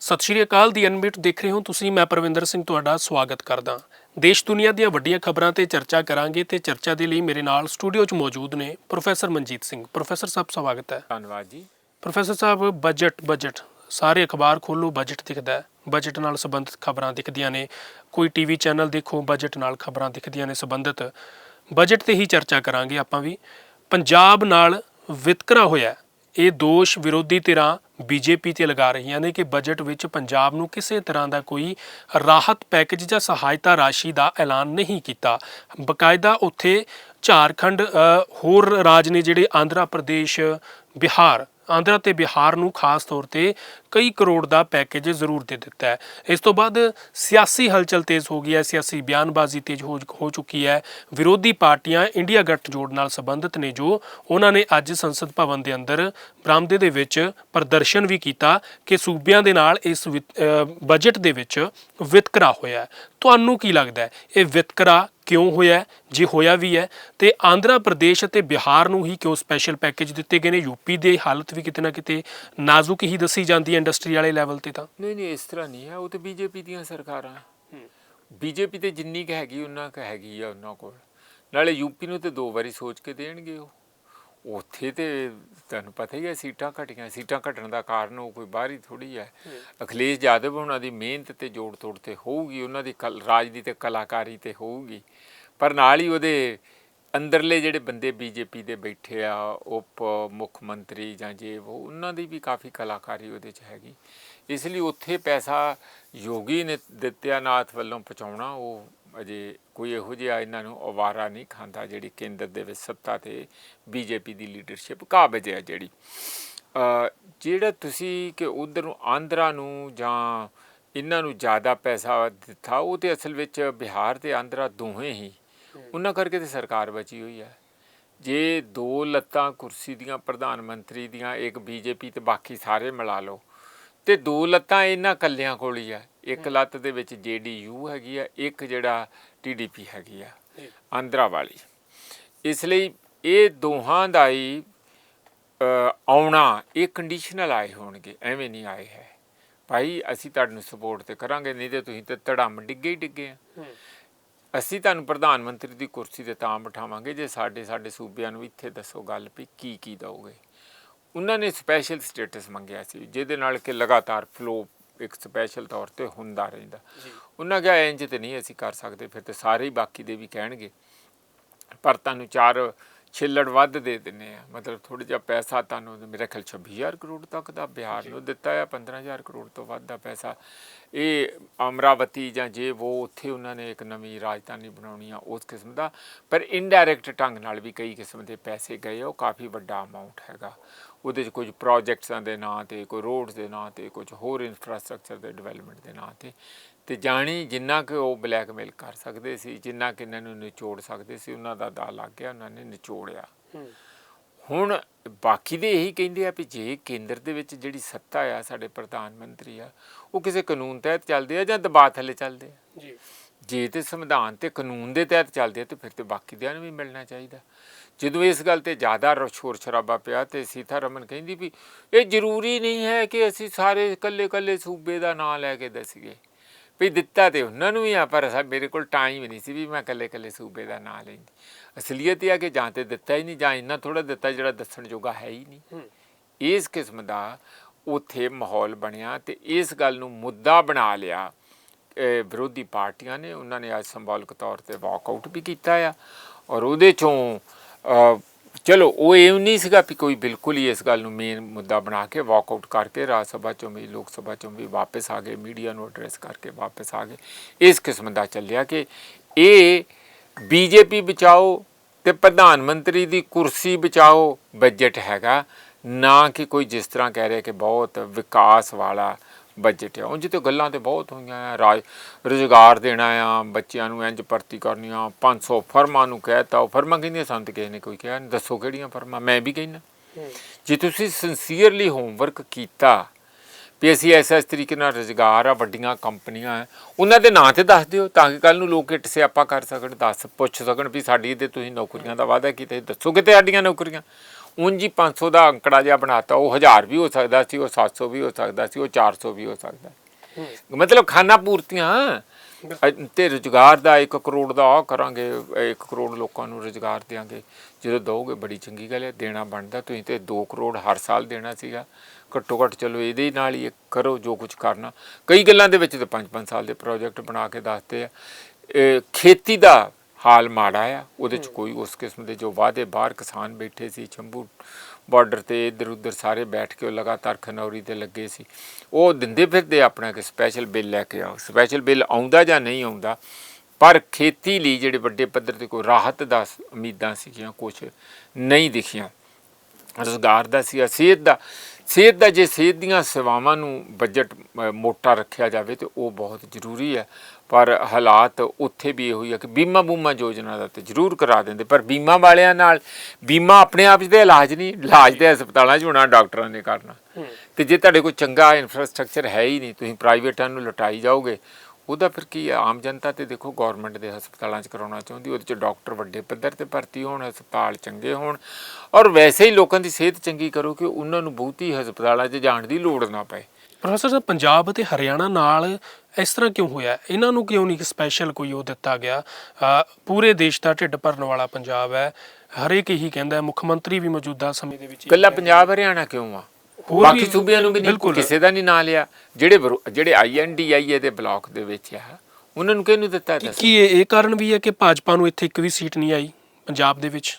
ਸਤਿ ਸ਼੍ਰੀ ਅਕਾਲ ਦੀ ਅਨਮਿਟ ਦੇਖ ਰਹੇ ਹੋ ਤੁਸੀਂ ਮੈਂ ਪ੍ਰਵਿੰਦਰ ਸਿੰਘ ਤੁਹਾਡਾ ਸਵਾਗਤ ਕਰਦਾ ਦੇਸ਼ ਦੁਨੀਆ ਦੀਆਂ ਵੱਡੀਆਂ ਖਬਰਾਂ ਤੇ ਚਰਚਾ ਕਰਾਂਗੇ ਤੇ ਚਰਚਾ ਦੇ ਲਈ ਮੇਰੇ ਨਾਲ ਸਟੂਡੀਓ 'ਚ ਮੌਜੂਦ ਨੇ ਪ੍ਰੋਫੈਸਰ ਮਨਜੀਤ ਸਿੰਘ। ਪ੍ਰੋਫੈਸਰ ਸਾਹਿਬ ਸਵਾਗਤ ਹੈ। ਧੰਨਵਾਦ ਜੀ। ਪ੍ਰੋਫੈਸਰ ਸਾਹਿਬ ਬਜਟ ਬਜਟ ਸਾਰੇ ਅਖਬਾਰ ਖੋਲੋ ਬਜਟ ਦਿਖਦਾ ਹੈ। ਬਜਟ ਨਾਲ ਸੰਬੰਧਿਤ ਖਬਰਾਂ ਦਿਖਦੀਆਂ ਨੇ। ਕੋਈ ਟੀਵੀ ਚੈਨਲ ਦੇਖੋ ਬਜਟ ਨਾਲ ਖਬਰਾਂ ਦਿਖਦੀਆਂ ਨੇ ਸੰਬੰਧਿਤ। ਬਜਟ ਤੇ ਹੀ ਚਰਚਾ ਕਰਾਂਗੇ ਆਪਾਂ ਵੀ। ਪੰਜਾਬ ਨਾਲ ਵਿਤਕਰਾ ਹੋਇਆ। ਇਹ ਦੋਸ਼ ਵਿਰੋਧੀ ਧਿਰਾਂ ਬੀਜੇਪੀ ਤੇ ਲਗਾ ਰਹੀਆਂ ਨੇ ਕਿ ਬਜਟ ਵਿੱਚ ਪੰਜਾਬ ਨੂੰ ਕਿਸੇ ਤਰ੍ਹਾਂ ਦਾ ਕੋਈ ਰਾਹਤ ਪੈਕੇਜ ਜਾਂ ਸਹਾਇਤਾ ਰਾਸ਼ੀ ਦਾ ਐਲਾਨ ਨਹੀਂ ਕੀਤਾ। ਬਕਾਇਦਾ ਉੱਥੇ ਝਾਰਖੰਡ ਹੋਰ ਰਾਜ ਨੇ ਜਿਹੜੇ ਆਂਧਰਾ ਪ੍ਰਦੇਸ਼, ਬਿਹਾਰ ਆਂਧਰਾ ਤੇ ਬਿਹਾਰ ਨੂੰ ਖਾਸ ਤੌਰ ਤੇ ਕਈ ਕਰੋੜ ਦਾ ਪੈਕੇਜ ਜ਼ਰੂਰ ਦੇ ਦਿੱਤਾ ਹੈ। ਇਸ ਤੋਂ ਬਾਅਦ ਸਿਆਸੀ ਹਲਚਲ ਤੇਜ਼ ਹੋ ਗਈ ਹੈ, ਸਿਆਸੀ ਬਿਆਨਬਾਜ਼ੀ ਤੇਜ਼ ਹੋ ਚੁੱਕੀ ਹੈ ਵਿਰੋਧੀ ਪਾਰਟੀਆਂ ਇੰਡੀਆ ਗੱਠਜੋੜ ਨਾਲ ਸੰਬੰਧਿਤ ਨੇ ਜੋ ਉਹਨਾਂ ਨੇ ਅੱਜ ਸੰਸਦ ਭਵਨ ਦੇ ਅੰਦਰ ਬਰਾਮਦੇ ਦੇ ਵਿੱਚ ਪ੍ਰਦਰਸ਼ਨ ਵੀ ਕੀਤਾ ਕਿ ਸੂਬਿਆਂ ਦੇ ਨਾਲ ਇਸ ਵਿਤ- ਬਜਟ ਦੇ ਵਿੱਚ ਵਿਤਕਰਾ ਹੋਇਆ ਤੁਹਾਨੂੰ ਕੀ ਲੱਗਦਾ ਹੈ? ਇਹ ਵਿਤਕਰਾ ਕਿਉਂ ਹੋਇਆ? ਜੇ ਹੋਇਆ ਵੀ ਹੈ ਤੇ ਆਂਧਰਾ ਪ੍ਰਦੇਸ਼ ਅਤੇ ਬਿਹਾਰ ਨੂੰ ਹੀ ਕਿਉਂ ਸਪੈਸ਼ਲ ਪੈਕੇਜ ਦਿੱਤੇ ਗਏ ਨੇ? ਯੂਪੀ ਦੇ ਹਾਲਤ ਵੀ ਕਿਤੇ ਨਾ ਕਿਤੇ ਨਾਜ਼ੁਕ ਹੀ ਦੱਸੀ ਜਾਂਦੀ ਹੈ ਇੰਡਸਟਰੀ ਵਾਲੇ ਲੈਵਲ ਤੇ ਤਾਂ। ਨਹੀਂ ਨਹੀਂ ਇਸ ਤਰ੍ਹਾਂ ਨਹੀਂ ਹੈ। ਉਹ ਤੇ ਬੀਜੇਪੀ ਦੀਆਂ ਸਰਕਾਰਾਂ ਬੀਜੇਪੀ ਤੇ ਜਿੰਨੀ ਕੁ ਹੈਗੀ ਉਹਨਾਂ ਕੁ ਹੈਗੀ ਆ ਉਹਨਾਂ ਕੋਲ। ਨਾਲੇ ਯੂਪੀ ਨੂੰ ਤੇ ਦੋ ਵਾਰੀ ਸੋਚ ਕੇ ਦੇਣਗੇ ਉਹ। ਉੱਥੇ ਤੇ ਤੁਹਾਨੂੰ ਪਤਾ ਹੀ ਹੈ ਸੀਟਾਂ ਘਟੀਆਂ ਸੀਟਾਂ ਘਟਣ ਦਾ ਕਾਰਨ ਉਹ ਕੋਈ ਬਾਹਰੀ ਥੋੜੀ ਹੈ। ਅਖਿਲੇਸ਼ ਯਾਦਵ ਉਹਨਾਂ ਦੀ ਮਿਹਨਤ ਤੇ ਜੋੜ ਤੋੜ ਤੇ ਹੋਊਗੀ ਉਹਨਾਂ ਦੀ ਰਾਜ ਦੀ ਤੇ ਕਲਾਕਾਰੀ ਤੇ ਹੋਊਗੀ। ਪਰ ਨਾਲ ਹੀ ਉਹਦੇ ਅੰਦਰਲੇ ਜਿਹੜੇ ਬੰਦੇ ਬੀਜੇਪੀ ਦੇ ਬੈਠੇ ਆ ਉਪ ਮੁੱਖ ਮੰਤਰੀ ਜਾਂ ਜੇ ਉਹ ਉਹਨਾਂ ਦੀ ਵੀ ਕਾਫੀ ਕਲਾਕਾਰੀ ਉਹਦੇ 'ਚ ਹੈਗੀ। ਇਸ ਲਈ ਉੱਥੇ ਪੈਸਾ ਯੋਗੀ ਨੇ ਦਿੱਤਿਆਨਾਥ ਵੱਲੋਂ ਪਹੁੰਚਾਉਣਾ ਉਹ ਅਜੇ ਕੋਈ ਇਹੋ ਜਿਹਾ ਇਹਨਾਂ ਨੂੰ ਅਵਾਰਾ ਨਹੀਂ ਖਾਂਦਾ ਜਿਹੜੀ ਕੇਂਦਰ ਦੇ ਵਿੱਚ ਸੱਤਾ ਤੇ ਬੀਜੇਪੀ ਦੀ ਲੀਡਰਸ਼ਿਪ ਕਾਬਜ ਹੈ ਜਿਹੜੀ। ਜਿਹੜਾ ਤੁਸੀਂ ਕਿ ਉਧਰ ਨੂੰ ਆਂਧਰਾ ਨੂੰ ਜਾਂ ਇਹਨਾਂ ਨੂੰ ਜ਼ਿਆਦਾ ਪੈਸਾ ਦਿੱਤਾ ਉਹ ਤੇ ਅਸਲ ਵਿੱਚ ਬਿਹਾਰ ਤੇ ਆਂਧਰਾ ਦੋਵੇਂ ਹੀ। ਉਹਨਾਂ ਕਰਕੇ ਤੇ ਸਰਕਾਰ ਬਚੀ ਹੋਈ ਹੈ। ਜੇ ਦੋ ਲੱਤਾਂ ਕੁਰਸੀ ਦੀਆਂ ਪ੍ਰਧਾਨ ਮੰਤਰੀ ਦੀਆਂ ਇੱਕ ਬੀਜੇਪੀ ਤੇ ਬਾਕੀ ਸਾਰੇ ਮਿਲਾ ਲਓ ਤੇ ਦੋ ਲੱਤਾਂ ਇਹਨਾਂ ਕੱਲਿਆਂ ਕੋਲ ਹੀ ਆ ਇੱਕ ਲੱਤ ਦੇ ਵਿੱਚ ਜੇਡੀਯੂ ਹੈਗੀ ਆ, ਇੱਕ ਜਿਹੜਾ ਟੀਡੀਪੀ ਹੈਗੀ ਆ, ਆਂਧਰਾ ਵਾਲੀ। ਇਸ ਲਈ ਇਹ ਦੋਹਾਂ ਦਾ ਹੀ ਆਉਣਾ, ਇਹ ਕੰਡੀਸ਼ਨਲ ਆਏ ਹੋਣਗੇ, ਐਵੇਂ ਨਹੀਂ ਆਏ ਹੈ। ਭਾਈ, ਅਸੀਂ ਤੁਹਾਨੂੰ ਸਪੋਰਟ ਤੇ ਕਰਾਂਗੇ, ਨਹੀਂ ਤੇ ਤੁਸੀਂ ਤੇ ਧੜਮ ਡਿੱਗੇ ਹੀ ਡਿੱਗੇ ਆ। ਅਸੀਂ ਤੁਹਾਨੂੰ ਪ੍ਰਧਾਨ ਮੰਤਰੀ ਦੀ ਕੁਰਸੀ ਤੇ ਤਾਂ ਬਿਠਾਵਾਂਗੇ, ਜੇ ਸਾਡੇ ਸਾਡੇ ਸੂਬਿਆਂ ਨੂੰ ਇੱਥੇ ਦੱਸੋ ਗੱਲ ਵੀ ਕੀ ਕੀ ਦਓਗੇ। ਉਹਨਾਂ ਨੇ ਸਪੈਸ਼ਲ ਸਟੇਟਸ ਮੰਗਿਆ ਸੀ, ਜਿਹਦੇ ਨਾਲ ਕਿ ਲਗਾਤਾਰ ਫਲੋਪ ਇੱਕ ਸਪੈਸ਼ਲ ਤੌਰ ਤੇ ਹੁੰਦਾ ਰਹਿੰਦਾ। ਉਹਨਾਂ ਕਿਹਾ ਇੰਜ ਤੇ ਨਹੀਂ ਅਸੀਂ ਕਰ ਸਕਦੇ ਫਿਰ ਤੇ ਸਾਰੇ ਹੀ ਬਾਕੀ ਦੇ ਵੀ ਕਹਿਣਗੇ। ਪਰ ਤੁਹਾਨੂੰ ਚਾਰ ਛਿੱਲੜ ਵੱਧ ਦੇ ਦਿੰਨੇ ਆ। ਮਤਲਬ ਥੋੜਾ ਜਿਹਾ ਪੈਸਾ ਤੁਹਾਨੂੰ ਮੇਰੇ ਖਿਆਲ 26000 ਕਰੋੜ ਤੱਕ ਦਾ ਬਿਹਾਰ ਨੂੰ ਦਿੱਤਾ ਆ 15000 ਕਰੋੜ ਤੋਂ ਵੱਧ ਦਾ ਪੈਸਾ। ਇਹ ਅਮਰਾਵਤੀ ਜਾਂ ਜੇ ਉਹ ਉੱਥੇ ਉਹਨਾਂ ਨੇ ਇੱਕ ਨਵੀਂ ਰਾਜਧਾਨੀ ਬਣਾਉਣੀ ਆ ਉਸ ਕਿਸਮ ਦਾ। ਪਰ ਇਨਡਾਇਰੈਕਟ ਢੰਗ ਨਾਲ ਵੀ ਕਈ ਕਿਸਮ ਦੇ ਪੈਸੇ ਗਏ ਉਹ ਕਾਫੀ ਵੱਡਾ ਅਮਾਉਂਟ ਹੈਗਾ। ਉਹਦੇ 'ਚ ਕੁਝ ਪ੍ਰੋਜੈਕਟਸਾਂ ਦੇ ਨਾਂ ਤੇ ਕੋਈ ਰੋਡਸ ਦੇ ਨਾਂ ਤੇ ਕੁਝ ਹੋਰ ਇਨਫਰਾਸਟ੍ਰਕਚਰ ਦੇ ਡਿਵੈਲਪਮੈਂਟ ਦੇ ਨਾਂ ਤੇ। ਤੇ ਜਾਣੀ ਜਿੰਨਾ ਕਿ ਉਹ ਬਲੈਕਮੇਲ ਕਰ ਸਕਦੇ ਸੀ ਜਿੰਨਾ ਕਿ ਇਹਨਾਂ ਨੂੰ ਨਿਚੋੜ ਸਕਦੇ ਸੀ ਉਹਨਾਂ ਦਾ ਦਾ ਲੱਗ ਗਿਆ ਉਹਨਾਂ ਨੇ ਨਿਚੋੜਿਆ। ਹੁਣ ਬਾਕੀ ਦੇ ਇਹੀ ਕਹਿੰਦੇ ਆ ਵੀ ਜੇ ਕੇਂਦਰ ਦੇ ਵਿੱਚ ਜਿਹੜੀ ਸੱਤਾ ਆ ਸਾਡੇ ਪ੍ਰਧਾਨ ਮੰਤਰੀ ਆ ਉਹ ਕਿਸੇ ਕਾਨੂੰਨ ਤਹਿਤ ਚੱਲਦੇ ਆ ਜਾਂ ਦਬਾਅ ਥੱਲੇ ਚੱਲਦੇ ਆ? ਜੀ। ਜੇ ਤੇ ਸੰਵਿਧਾਨ ਤੇ ਕਾਨੂੰਨ ਦੇ ਤਹਿਤ ਚੱਲਦੇ ਤੇ ਫਿਰ ਤੇ ਬਾਕੀ ਦਿਆਂ ਨੂੰ ਵੀ ਮਿਲਣਾ ਚਾਹੀਦਾ। ਜਦੋਂ ਇਸ ਗੱਲ ਤੇ ਜ਼ਿਆਦਾ ਰ- ਸ਼ੋਰ ਸ਼ਰਾਬਾ ਪਿਆ ਤੇ ਸੀਤਾ ਰਮਨ ਕਹਿੰਦੀ ਵੀ ਇਹ ਜ਼ਰੂਰੀ ਨਹੀਂ ਹੈ ਕਿ ਅਸੀਂ ਸਾਰੇ ਇਕੱਲੇ ਇਕੱਲੇ ਸੂਬੇ ਦਾ ਨਾਂ ਲੈ ਕੇ ਦੱਸੀਏ। ਵੀ ਦਿੱਤਾ ਤੇ ਉਹਨਾਂ ਨੂੰ ਵੀ ਆ ਪਰ ਮੇਰੇ ਕੋਲ ਟਾਈਮ ਨਹੀਂ ਸੀ ਵੀ ਮੈਂ ਇਕੱਲੇ ਇਕੱਲੇ ਸੂਬੇ ਦਾ ਨਾਂ ਲੈਂਦੀ। ਅਸਲੀਅਤ ਇਹ ਆ ਕਿ ਜਾਂ ਤੇ ਦਿੱਤਾ ਹੀ ਨਹੀਂ ਜਾਂ ਇੰਨਾ ਥੋੜਾ ਦਿੱਤਾ ਜਿਹੜਾ ਦੱਸਣ ਜੋਗਾ ਹੈ ਹੀ ਨਹੀਂ। ਇਸ ਕਿਸਮ ਦਾ ਉਥੇ ਮਾਹੌਲ ਬਣਿਆ ਤੇ ਇਸ ਗੱਲ ਨੂੰ ਮੁੱਦਾ ਬਣਾ ਲਿਆ ਵਿਰੋਧੀ ਪਾਰਟੀਆਂ ਨੇ, ਉਹਨਾਂ ਨੇ ਅੱਜ ਸਿੰਬੋਲਿਕ ਤੌਰ ਤੇ ਵਾਕਆਊਟ ਵੀ ਕੀਤਾ ਆ। ਔਰ ਉਹਦੇ ਚੋਂ ਚਲੋ, ਉਹ ਇਹ ਨਹੀਂ ਸੀਗਾ ਵੀ ਕੋਈ ਬਿਲਕੁਲ ਹੀ ਇਸ ਗੱਲ ਨੂੰ ਮੇਨ ਮੁੱਦਾ ਬਣਾ ਕੇ ਵਾਕਆਊਟ ਕਰਕੇ ਰਾਜ ਸਭਾ ਚੋਂ ਵੀ, ਲੋਕ ਸਭਾ ਚੋਂ ਵੀ ਵਾਪਸ ਆ ਗਏ ਮੀਡੀਆ ਨੂੰ ਐਡਰੈਸ ਕਰਕੇ ਵਾਪਸ ਆ ਗਏ। ਇਸ ਕਿਸਮ ਦਾ ਚੱਲਿਆ ਕਿ ਇਹ ਬੀਜੇਪੀ ਬਚਾਓ ਤੇ ਪ੍ਰਧਾਨ ਮੰਤਰੀ ਦੀ ਕੁਰਸੀ ਬਚਾਓ ਬਜਟ ਹੈਗਾ। ਨਾ ਕਿ ਕੋਈ ਜਿਸ ਤਰ੍ਹਾਂ ਕਹਿ ਰਿਹਾ ਕਿ ਬਹੁਤ ਵਿਕਾਸ ਵਾਲਾ ਬਜਟ ਹੈ ਉਂਝ ਤੇ ਗੱਲਾਂ ਤੇ ਬਹੁਤ ਹੋਈਆਂ ਆ। ਰਾਜ ਰੁਜ਼ਗਾਰ ਦੇਣਾ ਆ ਬੱਚਿਆਂ ਨੂੰ ਇੰਜ ਭਰਤੀ ਕਰਨੀਆਂ 500 ਫਰਮਾਂ ਨੂੰ ਕਹਿਤਾ ਉਹ ਫਰਮਾਂ ਕਹਿੰਦੀਆਂ ਸੰਤ ਕਿਸੇ ਨੇ ਕੋਈ ਕਿਹਾ ਨਹੀਂ ਦੱਸੋ ਕਿਹੜੀਆਂ ਫਰਮਾਂ? ਮੈਂ ਵੀ ਕਹਿਣਾ ਜੇ ਤੁਸੀਂ ਸਿੰਸੀਅਰਲੀ ਹੋਮਵਰਕ ਕੀਤਾ ਵੀ ਅਸੀਂ ਐਸਾ ਇਸ ਤਰੀਕੇ ਨਾਲ ਰੁਜ਼ਗਾਰ ਆ ਵੱਡੀਆਂ ਕੰਪਨੀਆਂ ਆ ਉਹਨਾਂ ਦੇ ਨਾਂ ਤੇ ਦੱਸ ਦਿਓ ਤਾਂ ਕਿ ਕੱਲ ਨੂੰ ਲੋਕ ਇਟ ਸਿਆਪਾ ਕਰ ਸਕਣ ਦੱਸ ਪੁੱਛ ਸਕਣ ਵੀ ਸਾਡੀ ਤੇ ਤੁਸੀਂ ਨੌਕਰੀਆਂ ਦਾ ਵਾਅਦਾ ਕੀਤਾ। ਦੱਸੋ ਕਿਤੇ ਸਾਡੀਆਂ ਨੌਕਰੀਆਂ? ਉਂਝ ਹੀ 500 ਦਾ ਅੰਕੜਾ ਜਿਹਾ ਬਣਾਤਾ ਉਹ 1000 ਵੀ ਹੋ ਸਕਦਾ ਸੀ ਉਹ 700 ਵੀ ਹੋ ਸਕਦਾ ਸੀ ਉਹ 400 ਵੀ ਹੋ ਸਕਦਾ ਮਤਲਬ ਖਾਨਾ ਪੂਰਤੀਆਂ ਤੇ ਰੁਜ਼ਗਾਰ ਦਾ 1 ਕਰੋੜ ਦਾ ਆ ਕਰਾਂਗੇ 1 ਕਰੋੜ ਲੋਕਾਂ ਨੂੰ ਰੁਜ਼ਗਾਰ ਦੇਾਂਗੇ ਜਦੋਂ ਦਓਗੇ ਬੜੀ ਚੰਗੀ ਗੱਲ ਹੈ ਦੇਣਾ ਬਣਦਾ ਤੁਸੀਂ ਤੇ 2 ਕਰੋੜ ਹਰ ਸਾਲ ਦੇਣਾ ਸੀਗਾ। ਘੱਟੋ ਘੱਟ ਚਲੋ ਇਹਦੇ ਨਾਲ ਹੀ ਕਰੋ ਜੋ ਕੁਝ ਕਰਨਾ। ਕਈ ਗੱਲਾਂ ਦੇ ਵਿੱਚ ਤੇ 5-5 ਸਾਲ ਦੇ ਪ੍ਰੋਜੈਕਟ ਬਣਾ ਕੇ ਦੱਸਦੇ ਆ। ਖੇਤੀ ਦਾ ਹਾਲ ਮਾੜਾ ਆ ਉਹਦੇ ਚ ਕੋਈ ਉਸ ਕਿਸਮ ਦੇ ਜੋ ਵਾਅਦੇ ਬਾਹਰ ਕਿਸਾਨ ਬੈਠੇ ਸੀ ਚੰਬੂ ਬਾਰਡਰ ਤੇ ਇੱਧਰ ਉੱਧਰ ਸਾਰੇ ਬੈਠ ਕੇ ਲਗਾਤਾਰ ਖਨੌਰੀ ਤੇ ਲੱਗੇ ਸੀ ਉਹ ਦਿੰਦੇ ਫਿਰਦੇ ਆਪਣਾ ਕਿ ਸਪੈਸ਼ਲ ਬਿੱਲ ਲੈ ਕੇ ਆਓ ਸਪੈਸ਼ਲ ਬਿੱਲ ਆਉਂਦਾ ਜਾਂ ਨਹੀਂ ਆਉਂਦਾ ਪਰ ਖੇਤੀ ਲਈ ਜਿਹੜੇ ਵੱਡੇ ਪੱਧਰ ਤੇ ਕੋਈ ਰਾਹਤ ਦਾ ਸ- ਉਮੀਦਾਂ ਸੀਗੀਆਂ ਕੁਝ ਨਹੀਂ ਦਿਖੀਆਂ ਰੁਜ਼ਗਾਰ ਦਾ ਸੀ ਸਿਹਤ ਦਾ ਸਿਹਤ ਦਾ ਜੇ ਸਿਹਤ ਦੀਆਂ ਸੇਵਾਵਾਂ ਨੂੰ ਬਜਟ ਮੋਟਾ ਰੱਖਿਆ ਜਾਵੇ ਤੇ ਉਹ ਬਹੁਤ ਜ਼ਰੂਰੀ ਹੈ ਪਰ ਹਾਲਾਤ ਉੱਥੇ ਵੀ ਇਹੋ ਹੀ ਆ ਕਿ ਬੀਮਾ ਬੂਮਾ ਯੋਜਨਾ ਦਾ ਤੇ ਜ਼ਰੂਰ ਕਰਾ ਦਿੰਦੇ। ਪਰ ਬੀਮਾ ਵਾਲਿਆਂ ਨਾਲ ਬੀਮਾ ਆਪਣੇ ਆਪ 'ਚ ਤੇ ਇਲਾਜ ਨਹੀਂ ਇਲਾਜ ਤੇ ਹਸਪਤਾਲਾਂ 'ਚ ਹੋਣਾ ਡਾਕਟਰਾਂ ਨੇ ਕਰਨਾ। ਤੇ ਜੇ ਤੁਹਾਡੇ ਕੋਲ ਚੰਗਾ ਇਨਫਰਾਸਟ੍ਰਕਚਰ ਹੈ ਹੀ ਨਹੀਂ ਤੁਸੀਂ ਪ੍ਰਾਈਵੇਟਾਂ ਨੂੰ ਲਟਾਈ ਜਾਓਗੇ ਉਹਦਾ ਫਿਰ ਕੀ ਆਮ ਜਨਤਾ ਤੇ ਦੇਖੋ ਗਵਰਨਮੈਂਟ ਦੇ ਹਸਪਤਾਲਾਂ 'ਚ ਕਰਾਉਣਾ ਚਾਹੁੰਦੀ ਉਹਦੇ 'ਚ ਡਾਕਟਰ ਵੱਡੇ ਪੱਧਰ ਤੇ ਭਰਤੀ ਹੋਣ ਹਸਪਤਾਲ ਚੰਗੇ ਹੋਣ। ਔਰ ਵੈਸੇ ਹੀ ਲੋਕਾਂ ਦੀ ਸਿਹਤ ਚੰਗੀ ਕਰੋ ਕਿ ਉਹਨਾਂ ਨੂੰ ਬਹੁਤੀ ਹਸਪਤਾਲਾਂ 'ਚ ਜਾਣ ਦੀ ਲੋੜ ਨਾ ਪਏ। ਪ੍ਰੋਫੈਸਰ ਸਾਹਿਬ ਪੰਜਾਬ ਅਤੇ ਹਰਿਆਣਾ ਨਾਲ ਇਸ ਤਰ੍ਹਾਂ ਕਿਉਂ ਹੋਇਆ? ਇਹਨਾਂ ਨੂੰ ਕਿਉਂ ਨਹੀਂ ਸਪੈਸ਼ਲ ਕੋਈ ਉਹ ਦਿੱਤਾ ਗਿਆ? ਪੂਰੇ ਦੇਸ਼ ਦਾ ਢਿੱਡ ਭਰਨ ਵਾਲਾ ਪੰਜਾਬ ਹੈ। ਹਰੇਕ ਇਹੀ ਕਹਿੰਦਾ ਮੁੱਖ ਮੰਤਰੀ ਵੀ ਮੌਜੂਦਾ ਸਮੇਂ ਦੇ ਵਿੱਚ ਇਹੀ ਕੱਲਾ ਕਹਿੰਦੇ ਪੰਜਾਬ ਹਰਿਆਣਾ ਕਿਉਂ ਆ? ਬਾਕੀ ਸੂਬਿਆਂ ਨੂੰ ਵੀ ਨਹੀਂ। ਕਿਸੇ ਦਾ ਨਹੀਂ ਨਾਂ ਲਿਆ। ਜਿਹੜੇ ਜਿਹੜੇ ਆਈਐਨਡੀਆਈ ਦੇ ਬਲਾਕ ਦੇ ਵਿੱਚ ਆ ਉਹਨਾਂ ਨੂੰ ਕਿਹਨੂੰ ਦਿੱਤਾ ਦੱਸ? ਕੀ ਇਹ ਕਾਰਨ ਵੀ ਹੈ ਕਿ ਭਾਜਪਾ ਨੂੰ ਇੱਥੇ ਇੱਕ ਵੀ ਸੀਟ ਨਹੀਂ ਆਈ ਪੰਜਾਬ ਦੇ ਵਿੱਚ?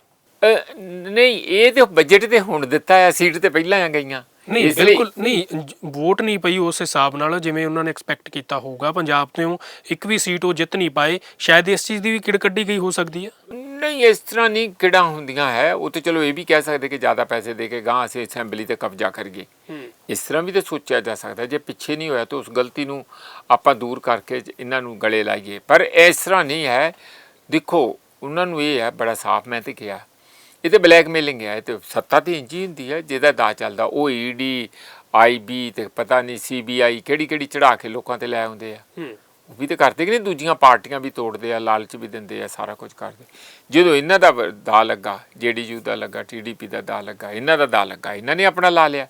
ਨਹੀਂ ਇਹ ਤੇ ਬਜਟ ਤੇ ਹੁਣ ਦਿੱਤਾ ਆ। ਸੀਟ ਤੇ ਪਹਿਲਾਂ ਆ ਗਈਆਂ। ਨਹੀਂ ਇਸ ਲਈ- ਬਿਲਕੁਲ ਨਹੀਂ ਜ- ਵੋਟ ਨਹੀਂ ਪਈ ਉਸ ਹਿਸਾਬ ਨਾਲ ਜਿਵੇਂ ਉਹਨਾਂ ਨੇ ਐਕਸਪੈਕਟ ਕੀਤਾ ਹੋਊਗਾ। ਪੰਜਾਬ ਤੋਂ ਇੱਕ ਵੀ ਸੀਟ ਉਹ ਜਿੱਤ ਨਹੀਂ ਪਾਏ। ਸ਼ਾਇਦ ਇਸ ਚੀਜ਼ ਦੀ ਵੀ ਕਿੜ ਕੱਢੀ ਗਈ ਹੋ ਸਕਦੀ ਹੈ। ਨਹੀਂ ਇਸ ਤਰ੍ਹਾਂ ਨਹੀਂ ਕਿਹੜਾ ਹੁੰਦੀਆਂ ਹੈ। ਉਹ ਤੇ ਚਲੋ ਇਹ ਵੀ ਕਹਿ ਸਕਦੇ ਕਿ ਜ਼ਿਆਦਾ ਪੈਸੇ ਦੇ ਕੇ ਗਾਂ ਅਸੀਂ ਅਸੈਂਬਲੀ ਤੇ ਕਬਜ਼ਾ ਕਰੀਏ। ਇਸ ਤਰ੍ਹਾਂ ਵੀ ਤੇ ਸੋਚਿਆ ਜਾ ਸਕਦਾ। ਜੇ ਪਿੱਛੇ ਨਹੀਂ ਹੋਇਆ ਤਾਂ ਉਸ ਗਲਤੀ ਨੂੰ ਆਪਾਂ ਦੂਰ ਕਰਕੇ ਇਹਨਾਂ ਨੂੰ ਗਲੇ ਲਾਈਏ। ਪਰ ਇਸ ਤਰ੍ਹਾਂ ਨਹੀਂ ਹੈ। ਦੇਖੋ ਉਹਨਾਂ ਨੂੰ ਇਹ ਹੈ ਬੜਾ ਸਾਫ਼ ਮੈਂ ਤੇ ਕਿਹਾ ਇਹ ਤੇ ਬਲੈਕਮੇਲਿੰਗ ਹੈ ਇਹ ਤੇ ਸੱਤਾ ਤੇ ਇੰਜੀ ਹੁੰਦੀ ਹੈ ਜਿਹਦਾ ਦਾ ਚੱਲਦਾ ਉਹ ਈਡੀ ਆਈਬੀ ਤੇ ਪਤਾ ਨਹੀਂ ਸੀਬੀਆਈ ਕਿਹੜੀ ਕਿਹੜੀ ਚੜਾ ਕੇ ਲੋਕਾਂ ਤੇ ਲੈ ਆਉਂਦੇ ਆ। ਉਹ ਵੀ ਤੇ ਕਰਦੇ ਕਿ ਨਹੀਂ ਦੂਜੀਆਂ ਪਾਰਟੀਆਂ ਵੀ ਤੋੜਦੇ ਆ ਲਾਲਚ ਵੀ ਦਿੰਦੇ ਆ ਸਾਰਾ ਕੁਝ ਕਰਦੇ। ਜਦੋਂ ਇਹਨਾਂ ਦਾ ਦਾ ਲੱਗਾ ਜੇਡੀਯੂ ਦਾ ਲੱਗਾ ਟੀਡੀਪੀ ਦਾ ਦਾ ਲੱਗਾ ਇਹਨਾਂ ਦਾ ਦਾ ਲੱਗਾ ਇਹਨਾਂ ਨੇ ਆਪਣਾ ਲਾ ਲਿਆ।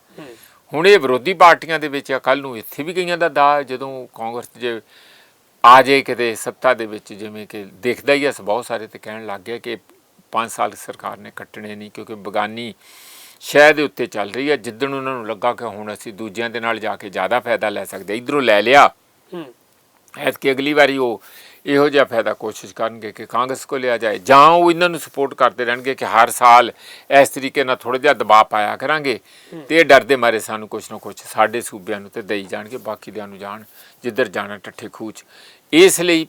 ਹੁਣ ਇਹ ਵਿਰੋਧੀ ਪਾਰਟੀਆਂ ਦੇ ਵਿੱਚ ਆ ਕੱਲ ਨੂੰ ਇੱਥੇ ਵੀ ਗਈਆਂ ਦਾ ਦਾ ਜਦੋਂ ਕਾਂਗਰਸ ਜੇ ਆ ਜਾਏ ਕਿਤੇ ਸੱਤਾ ਦੇ ਵਿੱਚ ਜਿਵੇਂ ਕਿ ਦੇਖਦਾ ਹੀ ਆ ਬਹੁਤ ਸਾਰੇ ਤੇ ਕਹਿਣ ਲੱਗ ਗਏ ਕਿ 5 ਸਾਲ ਸਰਕਾਰ ਨੇ ਕੱਟਣੇ ਨਹੀਂ ਕਿਉਂਕਿ ਬਗਾਨੀ ਸ਼ਹਿਰ ਦੇ ਉੱਤੇ ਚੱਲ ਰਹੀ ਹੈ। ਜਿੱਦਣ ਉਹਨਾਂ ਨੂੰ ਲੱਗਾ ਕਿ ਹੁਣ ਅਸੀਂ ਦੂਜਿਆਂ ਦੇ ਨਾਲ ਜਾ ਕੇ ਜ਼ਿਆਦਾ ਫਾਇਦਾ ਲੈ ਸਕਦੇ ਇਧਰੋਂ ਲੈ ਲਿਆ। ਐਤਕੀ ਅਗਲੀ ਵਾਰੀ ਉਹ ਇਹੋ ਜਿਹਾ ਫਾਇਦਾ ਕੋਸ਼ਿਸ਼ ਕਰਨਗੇ ਕਿ ਕਾਂਗਰਸ ਕੋ ਲਿਆ ਜਾਏ ਜਾਂ ਉਹ ਇਹਨਾਂ ਨੂੰ ਸਪੋਰਟ ਕਰਦੇ ਰਹਿਣਗੇ ਕਿ ਹਰ ਸਾਲ ਇਸ ਤਰੀਕੇ ਨਾਲ ਥੋੜਾ ਜਿਹਾ ਦਬਾਅ ਪਾਇਆ ਕਰਾਂਗੇ ਤੇ ਇਹ ਡਰਦੇ ਮਾਰੇ ਸਾਨੂੰ ਕੁਛ ਨਾ ਕੁਛ ਸਾਡੇ ਸੂਬਿਆਂ ਨੂੰ ਤੇ ਦੇਈ ਜਾਣਗੇ ਬਾਕੀ ਦਿਆਂ ਨੂੰ ਜਾਣ ਜਿੱਧਰ ਜਾਣਾ ਟੱਠੇ ਖੂਚ। ਇਸ ਲਈ